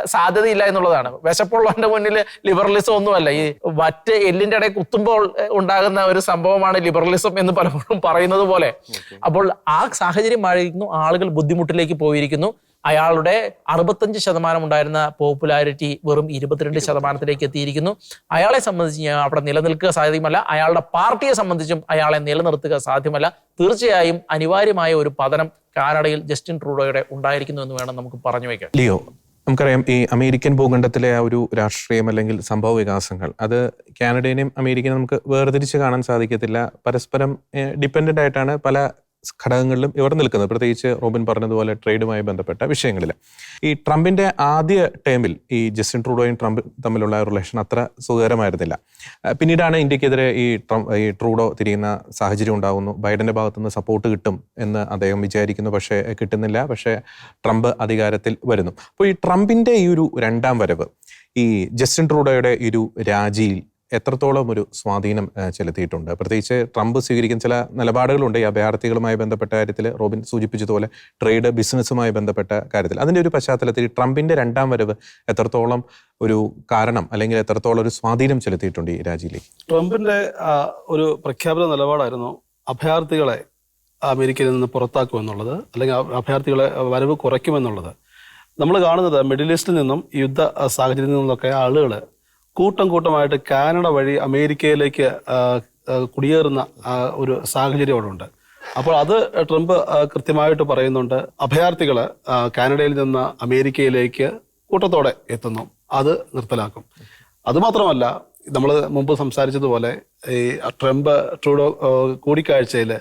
സാധ്യതയില്ല എന്നുള്ളതാണ്. വിശപ്പുള്ളവന്റെ മുന്നിൽ ലിബറലിസം ഒന്നുമല്ല. ഈ വറ്റ് എല്ലിന്റെ ഇടയിൽ കുത്തുമ്പോൾ ഉണ്ടാകുന്ന ഒരു സംഭവമാണ് ലിബറലിസം എന്ന് പലപ്പോഴും പറയുന്നത് പോലെ. അപ്പോൾ ആ സാഹചര്യം മാറിയിരിക്കുന്നു. ആളുകൾ ബുദ്ധിമുട്ടിലേക്ക് പോയിരിക്കുന്നു. അയാളുടെ അറുപത്തഞ്ച് ശതമാനം ഉണ്ടായിരുന്ന പോപ്പുലാരിറ്റി വെറും ഇരുപത്തിരണ്ട് ശതമാനത്തിലേക്ക് എത്തിയിരിക്കുന്നു. അയാളെ സംബന്ധിച്ച് അവിടെ നിലനിൽക്കുക സാധ്യമല്ല. അയാളുടെ പാർട്ടിയെ സംബന്ധിച്ചും അയാളെ നിലനിർത്തുക സാധ്യമല്ല. തീർച്ചയായും അനിവാര്യമായ ഒരു പതനം കാനഡയിൽ ജസ്റ്റിൻ ട്രൂഡോയുടെ ഉണ്ടായിരിക്കുന്നു എന്ന് വേണം നമുക്ക് പറഞ്ഞു വയ്ക്കാം ലിയോ നമുക്കറിയാം ഈ അമേരിക്കൻ ഭൂഖണ്ഡത്തിലെ ആ ഒരു രാഷ്ട്രീയം അല്ലെങ്കിൽ സംഭവ വികാസങ്ങൾ അത് കാനഡയെയും അമേരിക്കയും നമുക്ക് വേർതിരിച്ച് കാണാൻ സാധിക്കത്തില്ല. പരസ്പരം ഡിപ്പെൻഡന്റ് ആയിട്ടാണ് പല ഘടകങ്ങളിലും ഇവർ നിൽക്കുന്നത്. പ്രത്യേകിച്ച് റോബിൻ പറഞ്ഞതുപോലെ ട്രേഡുമായി ബന്ധപ്പെട്ട വിഷയങ്ങളിൽ. ഈ ട്രംപിന്റെ ആദ്യ ടേമിൽ ഈ ജസ്റ്റിൻ ട്രൂഡോയും ട്രംപ് തമ്മിലുള്ള റിലേഷൻ അത്ര സുഖകരമായിരുന്നില്ല. പിന്നീടാണ് ഇന്ത്യക്കെതിരെ ഈ ട്രംപ് ഈ ട്രൂഡോ തിരിയുന്ന സാഹചര്യം ഉണ്ടാകുന്നു ബൈഡന്റെ ഭാഗത്തുനിന്ന് സപ്പോർട്ട് കിട്ടും എന്ന് അദ്ദേഹം വിചാരിക്കുന്നു. പക്ഷേ കിട്ടുന്നില്ല. പക്ഷേ ട്രംപ് അധികാരത്തിൽ വരുന്നു. അപ്പോൾ ഈ ട്രംപിന്റെ ഈ ഒരു രണ്ടാം വരവ് ഈ ജസ്റ്റിൻ ട്രൂഡോയുടെ ഒരു രാജിയിൽ എത്രത്തോളം ഒരു സ്വാധീനം ചെലുത്തിയിട്ടുണ്ട്. പ്രത്യേകിച്ച് ട്രംപ് സ്വീകരിക്കുന്ന ചില നിലപാടുകളുണ്ട് ഈ അഭയാർത്ഥികളുമായി ബന്ധപ്പെട്ട കാര്യത്തിൽ റോബിൻ സൂചിപ്പിച്ചതുപോലെ ട്രേഡ് ബിസിനസ്സുമായി ബന്ധപ്പെട്ട കാര്യത്തിൽ. അതിന്റെ ഒരു പശ്ചാത്തലത്തിൽ ട്രംപിന്റെ രണ്ടാം വരവ് എത്രത്തോളം ഒരു കാരണം അല്ലെങ്കിൽ എത്രത്തോളം ഒരു സ്വാധീനം ചെലുത്തിയിട്ടുണ്ട് ഈ രാജ്യയിലേക്ക് ട്രംപിന്റെ ഒരു പ്രഖ്യാപന നിലപാടായിരുന്നു അഭയാർത്ഥികളെ അമേരിക്കയിൽ നിന്ന് പുറത്താക്കുമെന്നുള്ളത് അല്ലെങ്കിൽ അഭയാർത്ഥികളെ വരവ് കുറയ്ക്കുമെന്നുള്ളത് നമ്മൾ കാണുന്നത് മിഡിൽ ഈസ്റ്റിൽ നിന്നും യുദ്ധ സാഹചര്യത്തിൽ നിന്നൊക്കെ ആളുകൾ കൂട്ടം കൂട്ടമായിട്ട് കാനഡ വഴി അമേരിക്കയിലേക്ക് കുടിയേറുന്ന ഒരു സാഹചര്യം അവിടെ ഉണ്ട്. അപ്പോൾ അത് ട്രംപ് കൃത്യമായിട്ട് പറയുന്നുണ്ട്. അഭയാർത്ഥികൾ കാനഡയിൽ നിന്ന് അമേരിക്കയിലേക്ക് കൂട്ടത്തോടെ എത്തുന്നു. അത് നിർത്തലാക്കും. അതുമാത്രമല്ല നമ്മൾ മുമ്പ് സംസാരിച്ചതുപോലെ ഈ ട്രംപ് ട്രൂഡോ കൂടിക്കാഴ്ചയിൽ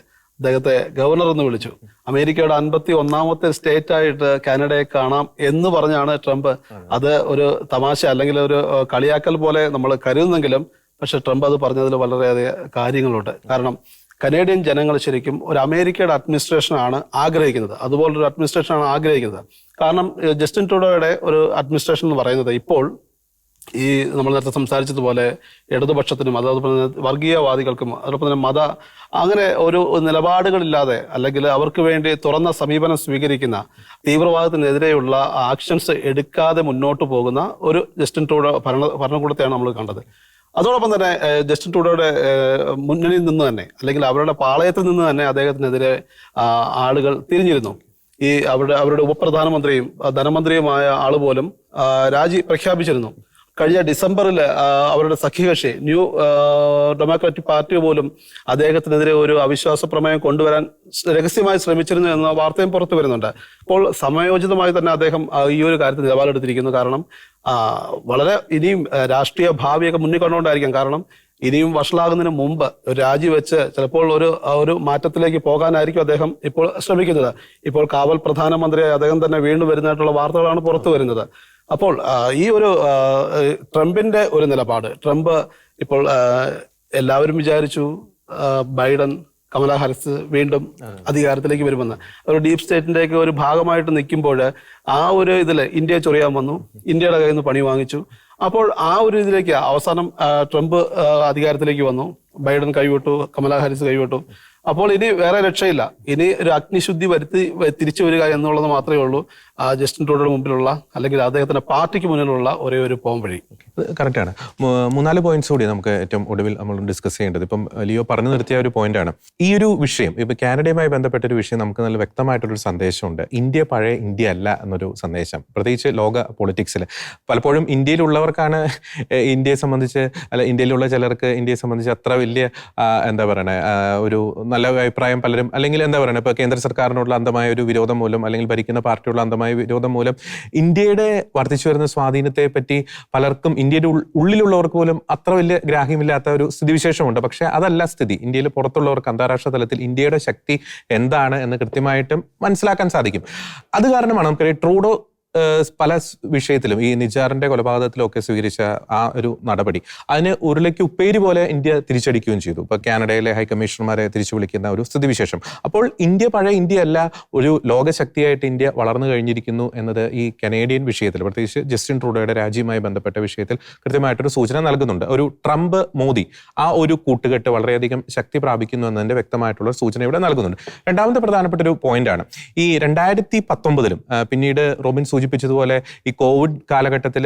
അദ്ദേഹത്തെ ഗവർണർ എന്ന് വിളിച്ചു. അമേരിക്കയുടെ അൻപത്തി ഒന്നാമത്തെ സ്റ്റേറ്റ് ആയിട്ട് കാനഡയെ കാണാം എന്ന് പറഞ്ഞാണ് ട്രംപ് അത് ഒരു തമാശ അല്ലെങ്കിൽ ഒരു കളിയാക്കൽ പോലെ നമ്മൾ കരുതുന്നെങ്കിലും പക്ഷെ ട്രംപ് അത് പറഞ്ഞതിൽ വളരെയധികം കാര്യങ്ങളുണ്ട്. കാരണം കനേഡിയൻ ജനങ്ങൾ ശരിക്കും ഒരു അമേരിക്കയുടെ അഡ്മിനിസ്ട്രേഷനാണ് ആഗ്രഹിക്കുന്നത്. അതുപോലൊരു അഡ്മിനിസ്ട്രേഷനാണ് ആഗ്രഹിക്കുന്നത്. കാരണം ജസ്റ്റിൻ ട്രൂഡോയുടെ ഒരു അഡ്മിനിസ്ട്രേഷൻ എന്ന് പറയുന്നത് ഇപ്പോൾ ഈ നമ്മൾ നേരത്തെ സംസാരിച്ചതുപോലെ ഇടതുപക്ഷത്തിനും അതോടൊപ്പം തന്നെ വർഗീയവാദികൾക്കും അതോടൊപ്പം തന്നെ മത അങ്ങനെ ഒരു നിലപാടുകളില്ലാതെ അല്ലെങ്കിൽ അവർക്ക് വേണ്ടി തുറന്ന സമീപനം സ്വീകരിക്കുന്ന തീവ്രവാദത്തിനെതിരെയുള്ള ആക്ഷൻസ് എടുക്കാതെ മുന്നോട്ട് പോകുന്ന ഒരു ജസ്റ്റിൻ ട്രൂഡോ ഭരണ ഭരണകൂടത്തെയാണ് നമ്മൾ കണ്ടത്. അതോടൊപ്പം തന്നെ ജസ്റ്റിൻ ട്രൂഡോയുടെ മുന്നണിയിൽ നിന്ന് തന്നെ അല്ലെങ്കിൽ അവരുടെ പാളയത്തിൽ നിന്ന് തന്നെ അദ്ദേഹത്തിനെതിരെ ആളുകൾ തിരിഞ്ഞിരുന്നു. ഈ അവരുടെ അവരുടെ ഉപപ്രധാനമന്ത്രിയും ധനമന്ത്രിയുമായ ആൾ പോലും രാജി പ്രഖ്യാപിച്ചിരുന്നു. കഴിഞ്ഞ ഡിസംബറിൽ അവരുടെ സഖ്യകക്ഷി ന്യൂ ഡെമോക്രാറ്റിക് പാർട്ടി പോലും അദ്ദേഹത്തിനെതിരെ ഒരു അവിശ്വാസ പ്രമേയം കൊണ്ടുവരാൻ രഹസ്യമായി ശ്രമിച്ചിരുന്നു എന്ന വാർത്തയും പുറത്തു വരുന്നുണ്ട്. അപ്പോൾ സമയോചിതമായി തന്നെ അദ്ദേഹം ഈ ഒരു കാര്യത്തിൽ നിലപാടെടുത്തിരിക്കുന്നു. കാരണം വളരെ ഇനിയും രാഷ്ട്രീയ ഭാവിയൊക്കെ മുന്നിൽ കണ്ടുകൊണ്ടായിരിക്കാം കാരണം ഇനിയും വഷളാകുന്നതിന് മുമ്പ് രാജിവെച്ച് ചിലപ്പോൾ ഒരു ഒരു മാറ്റത്തിലേക്ക് പോകാനായിരിക്കും അദ്ദേഹം ഇപ്പോൾ ശ്രമിക്കുന്നത്. ഇപ്പോൾ കാവൽ പ്രധാനമന്ത്രിയായി അദ്ദേഹം തന്നെ വീണ്ടും വരുന്നതായിട്ടുള്ള വാർത്തകളാണ് പുറത്തു വരുന്നത്. അപ്പോൾ ഈ ഒരു ട്രംപിന്റെ ഒരു നിലപാട്. ട്രംപ് ഇപ്പോൾ എല്ലാവരും വിചാരിച്ചു ബൈഡൻ കമലാ ഹാരിസ് വീണ്ടും അധികാരത്തിലേക്ക് വരുമെന്ന്. ഒരു ഡീപ് സ്റ്റേറ്റിന്റെയൊക്കെ ഒരു ഭാഗമായിട്ട് നിൽക്കുമ്പോൾ ആ ഒരു ഇതിൽ ഇന്ത്യയെ ചൊറിയാൻ വന്നു. ഇന്ത്യയുടെ കയ്യിൽ നിന്ന് പണി വാങ്ങിച്ചു. അപ്പോൾ ആ ഒരു ഇതിലേക്ക് അവസാനം ട്രംപ് അധികാരത്തിലേക്ക് വന്നു. ബൈഡൻ കൈവിട്ടു കമലാ ഹാരിസ് കൈവിട്ടു. അപ്പോൾ ഇനി വേറെ രക്ഷയില്ല. ഇനി ഒരു അഗ്നിശുദ്ധി വരുത്തി തിരിച്ചു വരിക എന്നുള്ളത് മാത്രമേ ഉള്ളൂ. ജസ്റ്റിൻ ട്രൂഡോയുടെ മുമ്പിലുള്ള അല്ലെങ്കിൽ അദ്ദേഹത്തിന്റെ പാർട്ടിക്ക് മുന്നിലുള്ള ഒരേ ഒരു പോംവഴി കറക്റ്റാണ്. മൂന്നാൽ പോയിന്റ്സ് കൂടി നമുക്ക് ഏറ്റവും ഒടുവിൽ നമ്മൾ ഡിസ്കസ് ചെയ്യേണ്ടത്. ഇപ്പം ലിയോ പറഞ്ഞു നിർത്തിയ ഒരു പോയിന്റാണ് ഈ ഒരു വിഷയം ഇപ്പൊ കാനഡയുമായി ബന്ധപ്പെട്ട ഒരു വിഷയം നമുക്ക് നല്ല വ്യക്തമായിട്ടൊരു സന്ദേശമുണ്ട്. ഇന്ത്യ പഴയ ഇന്ത്യ അല്ല എന്നൊരു സന്ദേശം. പ്രത്യേകിച്ച് ലോക പൊളിറ്റിക്സിൽ പലപ്പോഴും ഇന്ത്യയിലുള്ളവർക്കാണ് ഇന്ത്യയെ സംബന്ധിച്ച് അല്ല ഇന്ത്യയിലുള്ള ചിലർക്ക് ഇന്ത്യയെ സംബന്ധിച്ച് അത്ര വലിയ എന്താ പറയണേ ഒരു നല്ല അഭിപ്രായം പലരും അല്ലെങ്കിൽ എന്താ പറയണേ ഇപ്പൊ കേന്ദ്ര സർക്കാരിനോടുള്ള അന്തമായ ഒരു വിരോധം മൂലം അല്ലെങ്കിൽ ഭരിക്കുന്ന പാർട്ടിയുള്ള അന്ധമായ വിരോധം മൂലം ഇന്ത്യയുടെ വർദ്ധിച്ചു വരുന്ന സ്വാധീനത്തെ പറ്റി പലർക്കും ഇന്ത്യയുടെ ഉള്ളിലുള്ളവർക്ക് പോലും അത്ര വലിയ ഗ്രാഹ്യമില്ലാത്ത ഒരു സ്ഥിതിവിശേഷമുണ്ട്. പക്ഷേ അതല്ല സ്ഥിതി. ഇന്ത്യയിൽ പുറത്തുള്ളവർക്ക് അന്താരാഷ്ട്ര തലത്തിൽ ഇന്ത്യയുടെ ശക്തി എന്താണ് എന്ന് കൃത്യമായിട്ടും മനസ്സിലാക്കാൻ സാധിക്കും. അത് കാരണമാണ് നമുക്കറിയാം ട്രൂഡോ പല വിഷയത്തിലും ഈ നിജാറിന്റെ കൊലപാതകത്തിലും ഒക്കെ സ്വീകരിച്ച ആ ഒരു നടപടി. അതിന് ഉരുളയ്ക്ക് ഉപ്പേരി പോലെ ഇന്ത്യ തിരിച്ചടിക്കുകയും ചെയ്തു. ഇപ്പൊ കാനഡയിലെ ഹൈക്കമ്മീഷണർമാരെ തിരിച്ചു വിളിക്കുന്ന ഒരു സ്ഥിതിവിശേഷം. അപ്പോൾ ഇന്ത്യ പഴയ ഇന്ത്യ അല്ല ഒരു ലോകശക്തിയായിട്ട് ഇന്ത്യ വളർന്നു കഴിഞ്ഞിരിക്കുന്നു എന്നത് ഈ കനേഡിയൻ വിഷയത്തിൽ പ്രത്യേകിച്ച് ജസ്റ്റിൻ ട്രൂഡോയുടെ രാജ്യവുമായി ബന്ധപ്പെട്ട വിഷയത്തിൽ കൃത്യമായിട്ടൊരു സൂചന നൽകുന്നുണ്ട്. ഒരു ട്രംപ് മോദി ആ ഒരു കൂട്ടുകെട്ട് വളരെയധികം ശക്തി പ്രാപിക്കുന്നു എന്നതിന്റെ വ്യക്തമായിട്ടുള്ള സൂചന ഇവിടെ നൽകുന്നുണ്ട്. രണ്ടാമത്തെ പ്രധാനപ്പെട്ട ഒരു പോയിന്റാണ്. ഈ രണ്ടായിരത്തി പത്തൊമ്പതിലും പിന്നീട് റോബിൻ സൂചിപ്പിച്ചതുപോലെ ഈ കോവിഡ് കാലഘട്ടത്തിൽ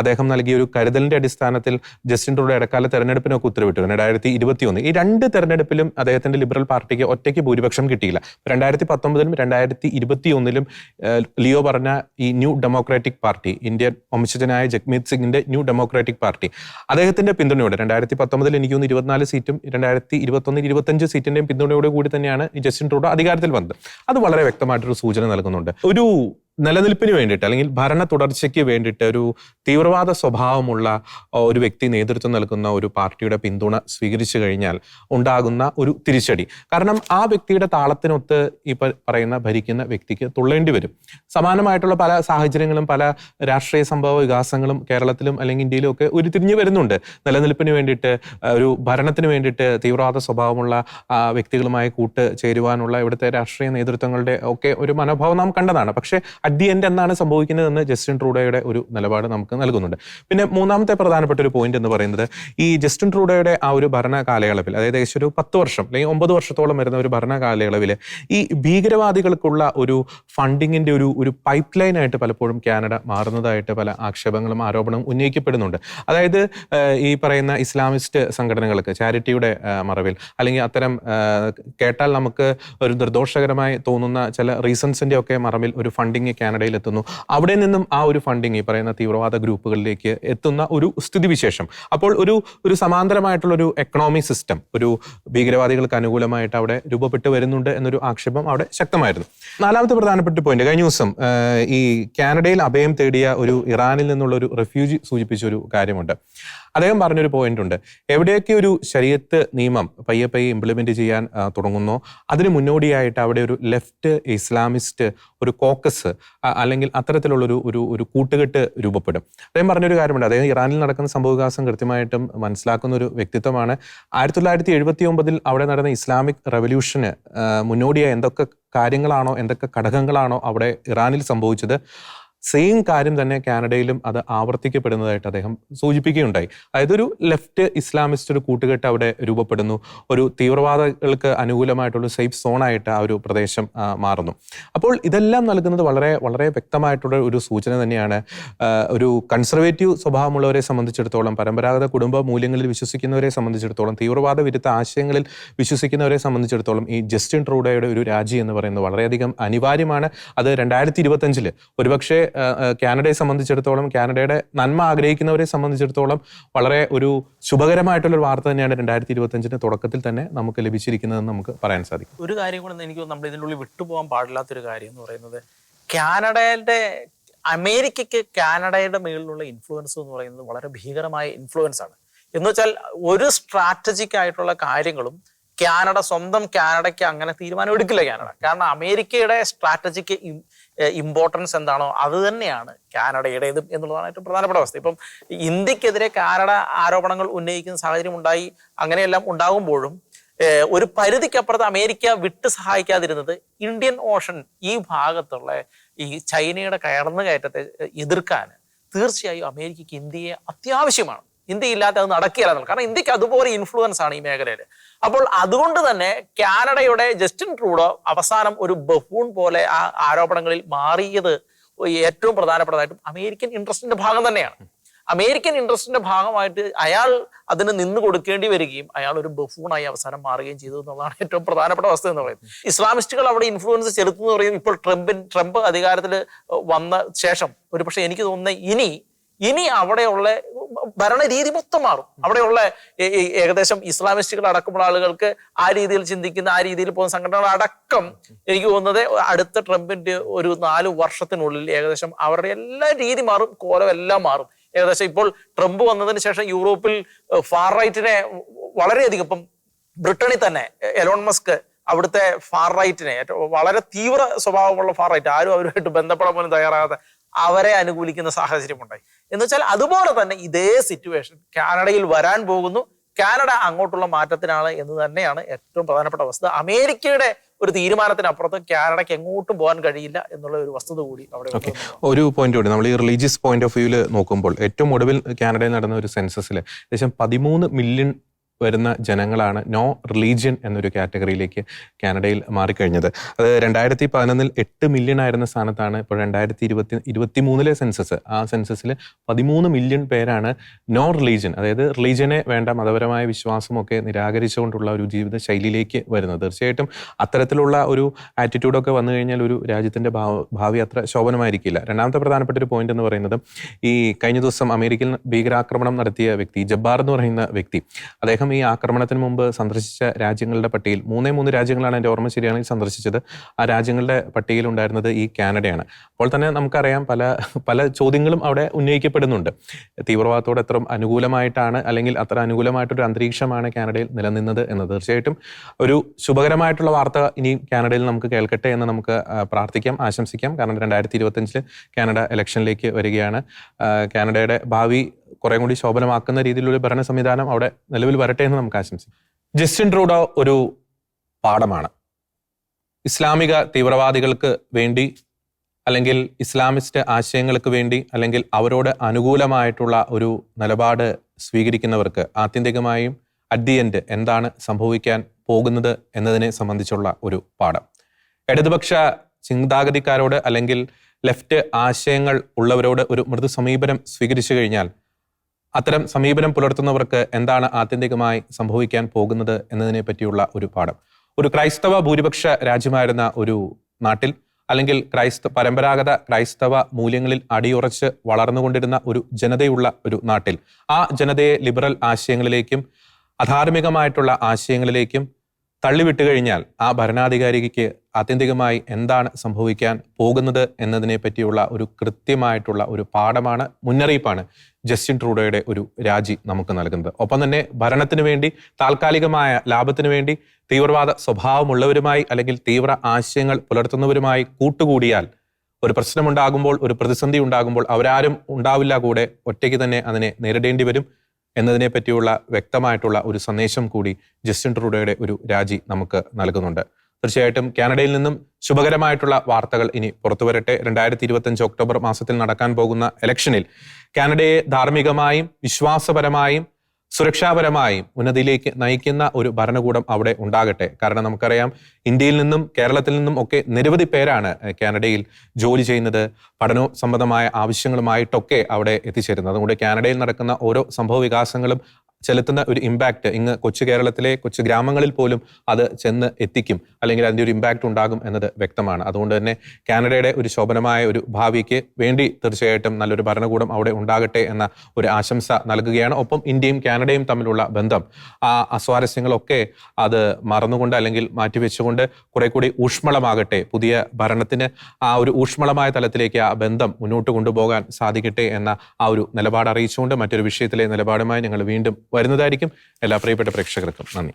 അദ്ദേഹം നൽകിയ ഒരു കരുതലിന്റെ അടിസ്ഥാനത്തിൽ ജസ്റ്റിൻ ട്രൂഡോ ഇടക്കാല തെരഞ്ഞെടുപ്പിനൊക്കെ ഉത്തരവിട്ടു രണ്ടായിരത്തി ഇരുപത്തി ഒന്ന് ഈ രണ്ട് തെരഞ്ഞെടുപ്പിലും അദ്ദേഹത്തിന്റെ ലിബറൽ പാർട്ടിക്ക് ഒറ്റയ്ക്ക് ഭൂരിപക്ഷം കിട്ടിയില്ല. രണ്ടായിരത്തി പത്തൊമ്പതിലും രണ്ടായിരത്തി ഇരുപത്തി ഒന്നിലും ലിയോ പറഞ്ഞ ഈ ന്യൂ ഡെമോക്രാറ്റിക് പാർട്ടി ഇന്ത്യൻ വംശജനായ ജഗ്മീത് സിംഗിന്റെ ന്യൂ ഡെമോക്രാറ്റിക് പാർട്ടി അദ്ദേഹത്തിന്റെ പിന്തുണയോടെ രണ്ടായിരത്തി പത്തൊമ്പതിൽ എനിക്ക് തോന്നുന്നു ഇരുപത്തിനാല് സീറ്റും രണ്ടായിരത്തി ഇരുപത്തൊന്നിൽ ഇരുപത്തഞ്ച് സീറ്റിന്റെയും പിന്തുണയോട് കൂടി തന്നെയാണ് ജസ്റ്റിൻ ട്രൂഡോ അധികാരത്തിൽ വന്നത്. അത് വളരെ വ്യക്തമായിട്ടൊരു സൂചന നൽകുന്നുണ്ട്. ഒരു നിലനിൽപ്പിന് വേണ്ടിയിട്ട് അല്ലെങ്കിൽ ഭരണ തുടർച്ചയ്ക്ക് വേണ്ടിയിട്ട് ഒരു തീവ്രവാദ സ്വഭാവമുള്ള ഒരു വ്യക്തി നേതൃത്വം നൽകുന്ന ഒരു പാർട്ടിയുടെ പിന്തുണ സ്വീകരിച്ചു കഴിഞ്ഞാൽ ഉണ്ടാകുന്ന ഒരു തിരിച്ചടി. കാരണം ആ വ്യക്തിയുടെ താളത്തിനൊത്ത് ഈ പറയുന്ന ഭരിക്കുന്ന വ്യക്തിക്ക് തുള്ളേണ്ടി വരും. സമാനമായിട്ടുള്ള പല സാഹചര്യങ്ങളും പല രാഷ്ട്രീയ സംഭവ വികാസങ്ങളും കേരളത്തിലും അല്ലെങ്കിൽ ഇന്ത്യയിലും ഒക്കെ ഉരുത്തിരിഞ്ഞു വരുന്നുണ്ട്. നിലനിൽപ്പിന് വേണ്ടിയിട്ട് ഒരു ഭരണത്തിന് വേണ്ടിയിട്ട് തീവ്രവാദ സ്വഭാവമുള്ള വ്യക്തികളുമായി കൂട്ട് ചേരുവാനുള്ള ഇവിടുത്തെ രാഷ്ട്രീയ നേതൃത്വങ്ങളുടെ ഒക്കെ ഒരു മനോഭാവം നാം കണ്ടതാണ്. പക്ഷേ അറ്റ് ദി എൻഡ് എന്താണ് സംഭവിക്കുന്നതെന്ന് ജസ്റ്റിൻ ട്രൂഡോയുടെ ഒരു നിലപാട് നമുക്ക് നൽകുന്നുണ്ട്. പിന്നെ മൂന്നാമത്തെ പ്രധാനപ്പെട്ട ഒരു പോയിന്റ് എന്ന് പറയുന്നത് ഈ ജസ്റ്റിൻ ട്രൂഡോയുടെ ആ ഒരു ഭരണ കാലയളവിൽ അതായത് ഏകദേശം ഒരു പത്ത് വർഷം അല്ലെങ്കിൽ ഒമ്പത് വർഷത്തോളം വരുന്ന ഒരു ഭരണ കാലയളവിൽ ഈ ഭീകരവാദികൾക്കുള്ള ഒരു ഫണ്ടിങ്ങിന്റെ ഒരു ഒരു പൈപ്പ് ലൈൻ ആയിട്ട് പലപ്പോഴും കാനഡ മാറുന്നതായിട്ട് പല ആക്ഷേപങ്ങളും ആരോപണവും ഉന്നയിക്കപ്പെടുന്നുണ്ട്. അതായത് ഈ പറയുന്ന ഇസ്ലാമിസ്റ്റ് സംഘടനകൾക്ക് ചാരിറ്റിയുടെ മറവിൽ അല്ലെങ്കിൽ അത്തരം കേട്ടാൽ നമുക്ക് ഒരു നിർദോഷകരമായി തോന്നുന്ന ചില റീസൺസിന്റെ ഒക്കെ മറവിൽ ഒരു ഫണ്ടിങ് കാനഡയിൽ എത്തുന്നു അവിടെ നിന്നും ആ ഒരു ഫണ്ടിങ് ഈ പറയുന്ന തീവ്രവാദ ഗ്രൂപ്പുകളിലേക്ക് എത്തുന്ന ഒരു സ്ഥിതിവിശേഷം. അപ്പോൾ ഒരു ഒരു സമാന്തരമായിട്ടുള്ള ഒരു എക്കണോമി സിസ്റ്റം ഒരു ഭീകരവാദികൾക്ക് അനുകൂലമായിട്ട് അവിടെ രൂപപ്പെട്ട് വരുന്നുണ്ട് എന്നൊരു ആക്ഷേപം അവിടെ ശക്തമായിരുന്നു. നാലാമത്തെ പ്രധാനപ്പെട്ട പോയിന്റ് കഴിഞ്ഞ ദിവസം ഈ കാനഡയിൽ അഭയം തേടിയ ഒരു ഇറാനിൽ നിന്നുള്ള ഒരു റെഫ്യൂജി സൂചിപ്പിച്ച ഒരു കാര്യമുണ്ട്. അദ്ദേഹം പറഞ്ഞൊരു പോയിന്റ് ഉണ്ട്. എവിടെയൊക്കെ ഒരു ശരീരത്ത് നിയമം പയ്യെ പയ്യെ ഇംപ്ലിമെന്റ് ചെയ്യാൻ തുടങ്ങുന്നു അതിന് മുന്നോടിയായിട്ട് അവിടെ ഒരു ലെഫ്റ്റ് ഇസ്ലാമിസ്റ്റ് ഒരു കോക്കസ് അല്ലെങ്കിൽ അത്തരത്തിലുള്ളൊരു ഒരു ഒരു കൂട്ടുകെട്ട് രൂപപ്പെടും. അദ്ദേഹം പറഞ്ഞൊരു കാര്യമുണ്ട്. അദ്ദേഹം ഇറാനിൽ നടക്കുന്ന സംഭവവികാസം കൃത്യമായിട്ടും മനസ്സിലാക്കുന്ന ഒരു വ്യക്തിത്വമാണ്. ആയിരത്തി തൊള്ളായിരത്തി എഴുപത്തി ഒമ്പതിൽ അവിടെ നടന്ന ഇസ്ലാമിക് റവല്യൂഷന് മുന്നോടിയായി എന്തൊക്കെ കാര്യങ്ങളാണോ എന്തൊക്കെ ഘടകങ്ങളാണോ അവിടെ ഇറാനിൽ സംഭവിച്ചത്? സെയിം കാര്യം തന്നെ കാനഡയിലും അത് ആവർത്തിക്കപ്പെടുന്നതായിട്ട് അദ്ദേഹം സൂചിപ്പിക്കുകയുണ്ടായി. അതായത് ഒരു ലെഫ്റ്റ് ഇസ്ലാമിസ്റ്റ് ഒരു കൂട്ടുകെട്ട് അവിടെ രൂപപ്പെടുന്നു. ഒരു തീവ്രവാദികൾക്ക് അനുകൂലമായിട്ടുള്ള സേഫ് സോണായിട്ട് ആ ഒരു പ്രദേശം മാറുന്നു. അപ്പോൾ ഇതെല്ലാം നൽകുന്നത് വളരെ വളരെ വ്യക്തമായിട്ടുള്ള ഒരു സൂചന തന്നെയാണ്. ഒരു കൺസർവേറ്റീവ് സ്വഭാവമുള്ളവരെ സംബന്ധിച്ചിടത്തോളം പരമ്പരാഗത കുടുംബ മൂല്യങ്ങളിൽ വിശ്വസിക്കുന്നവരെ സംബന്ധിച്ചിടത്തോളം തീവ്രവാദ വിരുദ്ധ ആശയങ്ങളിൽ വിശ്വസിക്കുന്നവരെ സംബന്ധിച്ചിടത്തോളം ഈ ജസ്റ്റിൻ ട്രൂഡോയുടെ ഒരു രാജി എന്ന് പറയുന്നത് വളരെയധികം അനിവാര്യമാണ്. അത് രണ്ടായിരത്തി ഇരുപത്തഞ്ചിൽ ഒരുപക്ഷെ കാനഡയെ സംബന്ധിച്ചിടത്തോളം കാനഡയുടെ നന്മ ആഗ്രഹിക്കുന്നവരെ സംബന്ധിച്ചിടത്തോളം വളരെ ഒരു ശുഭകരമായിട്ടുള്ള വാർത്ത തന്നെയാണ് രണ്ടായിരത്തി ഇരുപത്തഞ്ചിന്റെ തുടക്കത്തിൽ തന്നെ നമുക്ക് ലഭിച്ചിരിക്കുന്നതെന്ന് നമുക്ക് പറയാൻ സാധിക്കും. ഒരു കാര്യം കൂടെ എനിക്ക് നമ്മൾ ഇതിന്റെ ഉള്ളിൽ വിട്ടുപോകാൻ പാടില്ലാത്തൊരു കാര്യം എന്ന് പറയുന്നത് കാനഡയുടെ അമേരിക്കയ്ക്ക് കാനഡയുടെ മേളിലുള്ള ഇൻഫ്ലുവൻസ് എന്ന് പറയുന്നത് വളരെ ഭീകരമായ ഇൻഫ്ലുവൻസ് ആണ്. എന്ന് വെച്ചാൽ ഒരു സ്ട്രാറ്റജിക് ആയിട്ടുള്ള കാര്യങ്ങളും കാനഡ സ്വന്തം കാനഡയ്ക്ക് അങ്ങനെ തീരുമാനം എടുക്കില്ല കാനഡ. കാരണം അമേരിക്കയുടെ സ്ട്രാറ്റജിക്ക് ഇമ്പോർട്ടൻസ് എന്താണോ അത് തന്നെയാണ് കാനഡയുടേതും എന്നുള്ളതാണ് ഏറ്റവും പ്രധാനപ്പെട്ട അവസ്ഥ. ഇപ്പം ഇന്ത്യക്കെതിരെ കാനഡ ആരോപണങ്ങൾ ഉന്നയിക്കുന്ന സാഹചര്യം ഉണ്ടായി അങ്ങനെയെല്ലാം ഉണ്ടാകുമ്പോഴും ഒരു പരിധിക്കപ്പുറത്ത് അമേരിക്ക വിട്ട് സഹായിക്കാതിരുന്നത് ഇന്ത്യൻ ഓഷൻ ഈ ഭാഗത്തുള്ള ഈ ചൈനയുടെ കയർന്നു കയറ്റത്തെ എതിർക്കാൻ തീർച്ചയായും അമേരിക്കയ്ക്ക് ഇന്ത്യയെ അത്യാവശ്യമാണ്. ഇന്ത്യ ഇല്ലാതെ അത് നടക്കുകയില്ല കാരണം ഇന്ത്യയ്ക്ക് അതുപോലെ ഇൻഫ്ലുവൻസ് ആണ് ഈ മേഖലയിൽ അപ്പോൾ അതുകൊണ്ട് തന്നെ കാനഡയുടെ ജസ്റ്റിൻ ട്രൂഡോ അവസാനം ഒരു ബഹൂൺ പോലെ ആ ആരോപണങ്ങളിൽ മാറിയത് ഏറ്റവും പ്രധാനപ്പെട്ടതായിട്ടും അമേരിക്കൻ ഇൻട്രസ്റ്റിന്റെ ഭാഗം തന്നെയാണ്. അമേരിക്കൻ ഇൻട്രസ്റ്റിന്റെ ഭാഗമായിട്ട് അയാൾ അതിന് നിന്ന് കൊടുക്കേണ്ടി വരികയും അയാൾ ഒരു ബഫൂണായി അവസാനം മാറുകയും ചെയ്തു എന്നുള്ളതാണ് ഏറ്റവും പ്രധാനപ്പെട്ട അവസ്ഥ എന്ന് പറയുന്നത്. ഇസ്ലാമിസ്റ്റുകൾ അവിടെ ഇൻഫ്ലുവൻസ് ചെലുത്തുന്നു പറയുന്നത് ഇപ്പോൾ ട്രംപിൻ ട്രംപ് അധികാരത്തിൽ വന്ന ശേഷം ഒരു പക്ഷേ എനിക്ക് തോന്നുന്ന ഇനി ഇനി അവിടെയുള്ള ഭരണരീതി മൊത്തം മാറും അവിടെയുള്ള ഏകദേശം ഇസ്ലാമിസ്റ്റുകൾ അടക്കമുള്ള ആളുകൾക്ക് ആ രീതിയിൽ ചിന്തിക്കുന്ന ആ രീതിയിൽ പോകുന്ന സംഘടനകൾ അടക്കം എനിക്ക് തോന്നുന്നത് അടുത്ത ട്രംപിന്റെ ഒരു നാല് വർഷത്തിനുള്ളിൽ ഏകദേശം അവരുടെ എല്ലാ രീതി മാറും കോലം എല്ലാം മാറും. ഏകദേശം ഇപ്പോൾ ട്രംപ് വന്നതിന് ശേഷം യൂറോപ്പിൽ ഫാർ റൈറ്റിനെ വളരെയധികം ഇപ്പം ബ്രിട്ടനിൽ തന്നെ എലോൺ മസ്ക് അവിടുത്തെ ഫാർ റൈറ്റിനെ ഏറ്റവും വളരെ തീവ്ര സ്വഭാവമുള്ള ഫാർ റൈറ്റ് ആരും അവരുമായിട്ട് ബന്ധപ്പെടാൻ പോലും തയ്യാറാകാതെ അവരെ അനുകൂലിക്കുന്ന സാഹചര്യം ഉണ്ടായി എന്ന് വെച്ചാൽ അതുപോലെ തന്നെ ഇതേ സിറ്റുവേഷൻ കാനഡയിൽ വരാൻ പോകുന്നു. കാനഡ അങ്ങോട്ടുള്ള മാറ്റത്തിനാണ് എന്ന് തന്നെയാണ് ഏറ്റവും പ്രധാനപ്പെട്ട വസ്തുത അമേരിക്കയുടെ ഒരു തീരുമാനത്തിനപ്പുറത്ത് കാനഡയ്ക്ക് എങ്ങോട്ടും പോകാൻ കഴിയില്ല എന്നുള്ള ഒരു വസ്തുത കൂടി അവിടെ. ഒരു പോയിന്റ് കൂടി. നമ്മൾ ഈ റിലീജിയസ് പോയിന്റ് ഓഫ് വ്യൂവിൽ നോക്കുമ്പോൾ ഏറ്റവും ഒടുവിൽ കാനഡയിൽ നടന്ന ഒരു സെൻസസിൽ ഏകദേശം പതിമൂന്ന് മില്യൺ വരുന്ന ജനങ്ങളാണ് നോ റിലീജിയൻ എന്നൊരു കാറ്റഗറിയിലേക്ക് കാനഡയിൽ മാറിക്കഴിഞ്ഞത്. അത് രണ്ടായിരത്തി പതിനൊന്നിൽ എട്ട് മില്യൺ ആയിരുന്ന സ്ഥാനത്താണ് ഇപ്പോൾ രണ്ടായിരത്തി ഇരുപത്തി ഇരുപത്തി മൂന്നിലെ സെൻസസ് ആ സെൻസസിൽ പതിമൂന്ന് മില്യൺ പേരാണ് നോ റിലീജിയൻ അതായത് റിലീജിയനെ വേണ്ട മതപരമായ വിശ്വാസമൊക്കെ നിരാകരിച്ചുകൊണ്ടുള്ള ഒരു ജീവിത ശൈലിയിലേക്ക് വരുന്നത്. തീർച്ചയായിട്ടും അത്തരത്തിലുള്ള ഒരു ആറ്റിറ്റ്യൂഡൊക്കെ വന്നു കഴിഞ്ഞാൽ ഒരു രാജ്യത്തിന്റെ ഭാവ- അത്ര ശോഭനമായിരിക്കില്ല. രണ്ടാമത്തെ പ്രധാനപ്പെട്ട ഒരു പോയിന്റ് എന്ന് പറയുന്നത് ഈ കഴിഞ്ഞ ദിവസം അമേരിക്കയിൽ ഭീകരാക്രമണം നടത്തിയ വ്യക്തി ജബ്ബാർ എന്ന് പറയുന്ന വ്യക്തി അദ്ദേഹം ഈ ആക്രമണത്തിന് മുമ്പ് സന്ദർശിച്ച രാജ്യങ്ങളുടെ പട്ടികയിൽ മൂന്നേ മൂന്ന് രാജ്യങ്ങളാണ് എന്റെ ഓർമ്മ ശരിയാണെങ്കിൽ സന്ദർശിച്ചത്. ആ രാജ്യങ്ങളുടെ പട്ടികയിൽ ഉണ്ടായിരുന്നത് ഈ കാനഡയാണ്. അപ്പോൾ തന്നെ നമുക്കറിയാം പല പല ചോദ്യങ്ങളും അവിടെ ഉന്നയിക്കപ്പെടുന്നുണ്ട്. തീവ്രവാദത്തോട് എത്ര അനുകൂലമായിട്ടാണ് അല്ലെങ്കിൽ അത്ര അനുകൂലമായിട്ടൊരു അന്തരീക്ഷമാണ് കാനഡയിൽ നിലനിന്നത് എന്ന് തീർച്ചയായിട്ടും ഒരു ശുഭകരമായിട്ടുള്ള വാർത്ത ഇനി കാനഡയിൽ നമുക്ക് കേൾക്കട്ടെ എന്ന് നമുക്ക് പ്രാർത്ഥിക്കാം ആശംസിക്കാം. കാരണം രണ്ടായിരത്തി ഇരുപത്തഞ്ചിൽ കാനഡ ഇലക്ഷനിലേക്ക് വരികയാണ്. കാനഡയുടെ ഭാവി കുറെ കൂടി ശോഭനമാക്കുന്ന രീതിയിലുള്ള ഭരണ സംവിധാനം അവിടെ നിലവിൽ വരട്ടെ എന്ന് നമുക്ക് ആശംസിക്കാം. ജസ്റ്റിൻ ട്രൂഡോ ഒരു പാഠമാണ്. ഇസ്ലാമിക തീവ്രവാദികൾക്ക് വേണ്ടി അല്ലെങ്കിൽ ഇസ്ലാമിസ്റ്റ് ആശയങ്ങൾക്ക് വേണ്ടി അല്ലെങ്കിൽ അവരോട് അനുകൂലമായിട്ടുള്ള ഒരു നിലപാട് സ്വീകരിക്കുന്നവർക്ക് ആത്യന്തികമായും അറ്റ് ദി എൻഡ് എന്താണ് സംഭവിക്കാൻ പോകുന്നത് എന്നതിനെ സംബന്ധിച്ചുള്ള ഒരു പാഠം. ഇടതുപക്ഷ ചിന്താഗതിക്കാരോട് അല്ലെങ്കിൽ ലെഫ്റ്റ് ആശയങ്ങൾ ഉള്ളവരോട് ഒരു മൃദു സമീപനം സ്വീകരിച്ചു കഴിഞ്ഞാൽ അത്തരം സമീപനം പുലർത്തുന്നവർക്ക് എന്താണ് ആത്യന്തികമായി സംഭവിക്കാൻ പോകുന്നത് എന്നതിനെ പറ്റിയുള്ള ഒരു പാഠം. ഒരു ക്രൈസ്തവ ഭൂരിപക്ഷ രാജ്യമായിരുന്ന ഒരു നാട്ടിൽ അല്ലെങ്കിൽ ക്രൈസ്ത പരമ്പരാഗത ക്രൈസ്തവ മൂല്യങ്ങളിൽ അടിയുറച്ച് വളർന്നുകൊണ്ടിരുന്ന ഒരു ജനതയുള്ള ഒരു നാട്ടിൽ ആ ജനതയെ ലിബറൽ ആശയങ്ങളിലേക്കും അധാർമികമായിട്ടുള്ള ആശയങ്ങളിലേക്കും തള്ളിവിട്ട് കഴിഞ്ഞാൽ ആ ഭരണാധികാരിക്ക് ആത്യന്തികമായി എന്താണ് സംഭവിക്കാൻ പോകുന്നത് എന്നതിനെ പറ്റിയുള്ള ഒരു കൃത്യമായിട്ടുള്ള ഒരു പാഠമാണ് മുന്നറിയിപ്പാണ് ജസ്റ്റിൻ ട്രൂഡോയുടെ ഒരു രാജി നമുക്ക് നൽകുന്നത്. ഒപ്പം തന്നെ ഭരണത്തിന് വേണ്ടി താൽക്കാലികമായ ലാഭത്തിന് വേണ്ടി തീവ്രവാദ സ്വഭാവമുള്ളവരുമായി അല്ലെങ്കിൽ തീവ്ര ആശയങ്ങൾ പുലർത്തുന്നവരുമായി കൂട്ടുകൂടിയാൽ ഒരു പ്രശ്നമുണ്ടാകുമ്പോൾ ഒരു പ്രതിസന്ധി ഉണ്ടാകുമ്പോൾ അവരാരും ഉണ്ടാവില്ല കൂടെ ഒറ്റയ്ക്ക് തന്നെ അതിനെ നേരിടേണ്ടി വരും. എന്നതിനെ പറ്റിയുള്ള വ്യക്തമായിട്ടുള്ള ഒരു സന്ദേശം കൂടി ജസ്റ്റിൻ ട്രൂഡോയുടെ ഒരു രാജി നമുക്ക് നൽകുന്നുണ്ട്. തീർച്ചയായിട്ടും കാനഡയിൽ നിന്നും ശുഭകരമായിട്ടുള്ള വാർത്തകൾ ഇനി പുറത്തു വരട്ടെ രണ്ടായിരത്തി ഇരുപത്തഞ്ച് ഒക്ടോബർ മാസത്തിൽ നടക്കാൻ പോകുന്ന ഇലക്ഷനിൽ കാനഡയെ ധാർമ്മികമായും വിശ്വാസപരമായും സുരക്ഷാപരമായും ഉന്നതിയിലേക്ക് നയിക്കുന്ന ഒരു ഭരണകൂടം അവിടെ ഉണ്ടാകട്ടെ. കാരണം നമുക്കറിയാം ഇന്ത്യയിൽ നിന്നും കേരളത്തിൽ നിന്നും ഒക്കെ നിരവധി പേരാണ് കാനഡയിൽ ജോലി ചെയ്യുന്നത്. പഠന സംബന്ധമായ ആവശ്യങ്ങളുമായിട്ടൊക്കെ അവിടെ എത്തിച്ചേരുന്നത്. അതുകൊണ്ട് കാനഡയിൽ നടക്കുന്ന ഓരോ സംഭവ വികാസങ്ങളും ചെലുത്തുന്ന ഒരു ഇമ്പാക്റ്റ് ഇങ്ങ് കൊച്ചു കേരളത്തിലെ കൊച്ചു ഗ്രാമങ്ങളിൽ പോലും അത് ചെന്ന് എത്തിക്കും. അല്ലെങ്കിൽ അതിന്റെ ഒരു ഇമ്പാക്റ്റ് ഉണ്ടാകും എന്നത് വ്യക്തമാണ്. അതുകൊണ്ട് തന്നെ കാനഡയുടെ ഒരു ശോഭനമായ ഒരു ഭാവിക്ക് വേണ്ടി തീർച്ചയായിട്ടും നല്ലൊരു ഭരണകൂടം അവിടെ ഉണ്ടാകട്ടെ എന്ന ഒരു ആശംസ നൽകുകയാണ്. ഒപ്പം ഇന്ത്യയും കാനഡയും തമ്മിലുള്ള ബന്ധം ആ അസ്വാരസ്യങ്ങളൊക്കെ അത് മറന്നുകൊണ്ട് അല്ലെങ്കിൽ മാറ്റിവെച്ചുകൊണ്ട് കുറെ കൂടി ഊഷ്മളമാകട്ടെ. പുതിയ ഭരണത്തിന് ആ ഒരു ഊഷ്മളമായ തലത്തിലേക്ക് ആ ബന്ധം മുന്നോട്ട് കൊണ്ടുപോകാൻ സാധിക്കട്ടെ എന്ന ആ ഒരു നിലപാട് അറിയിച്ചുകൊണ്ട് മറ്റൊരു വിഷയത്തിലെ നിലപാടുമായി ഞങ്ങൾ വീണ്ടും വരുന്നതായിരിക്കും. എല്ലാ പ്രിയപ്പെട്ട പ്രേക്ഷകർക്കും നന്ദി.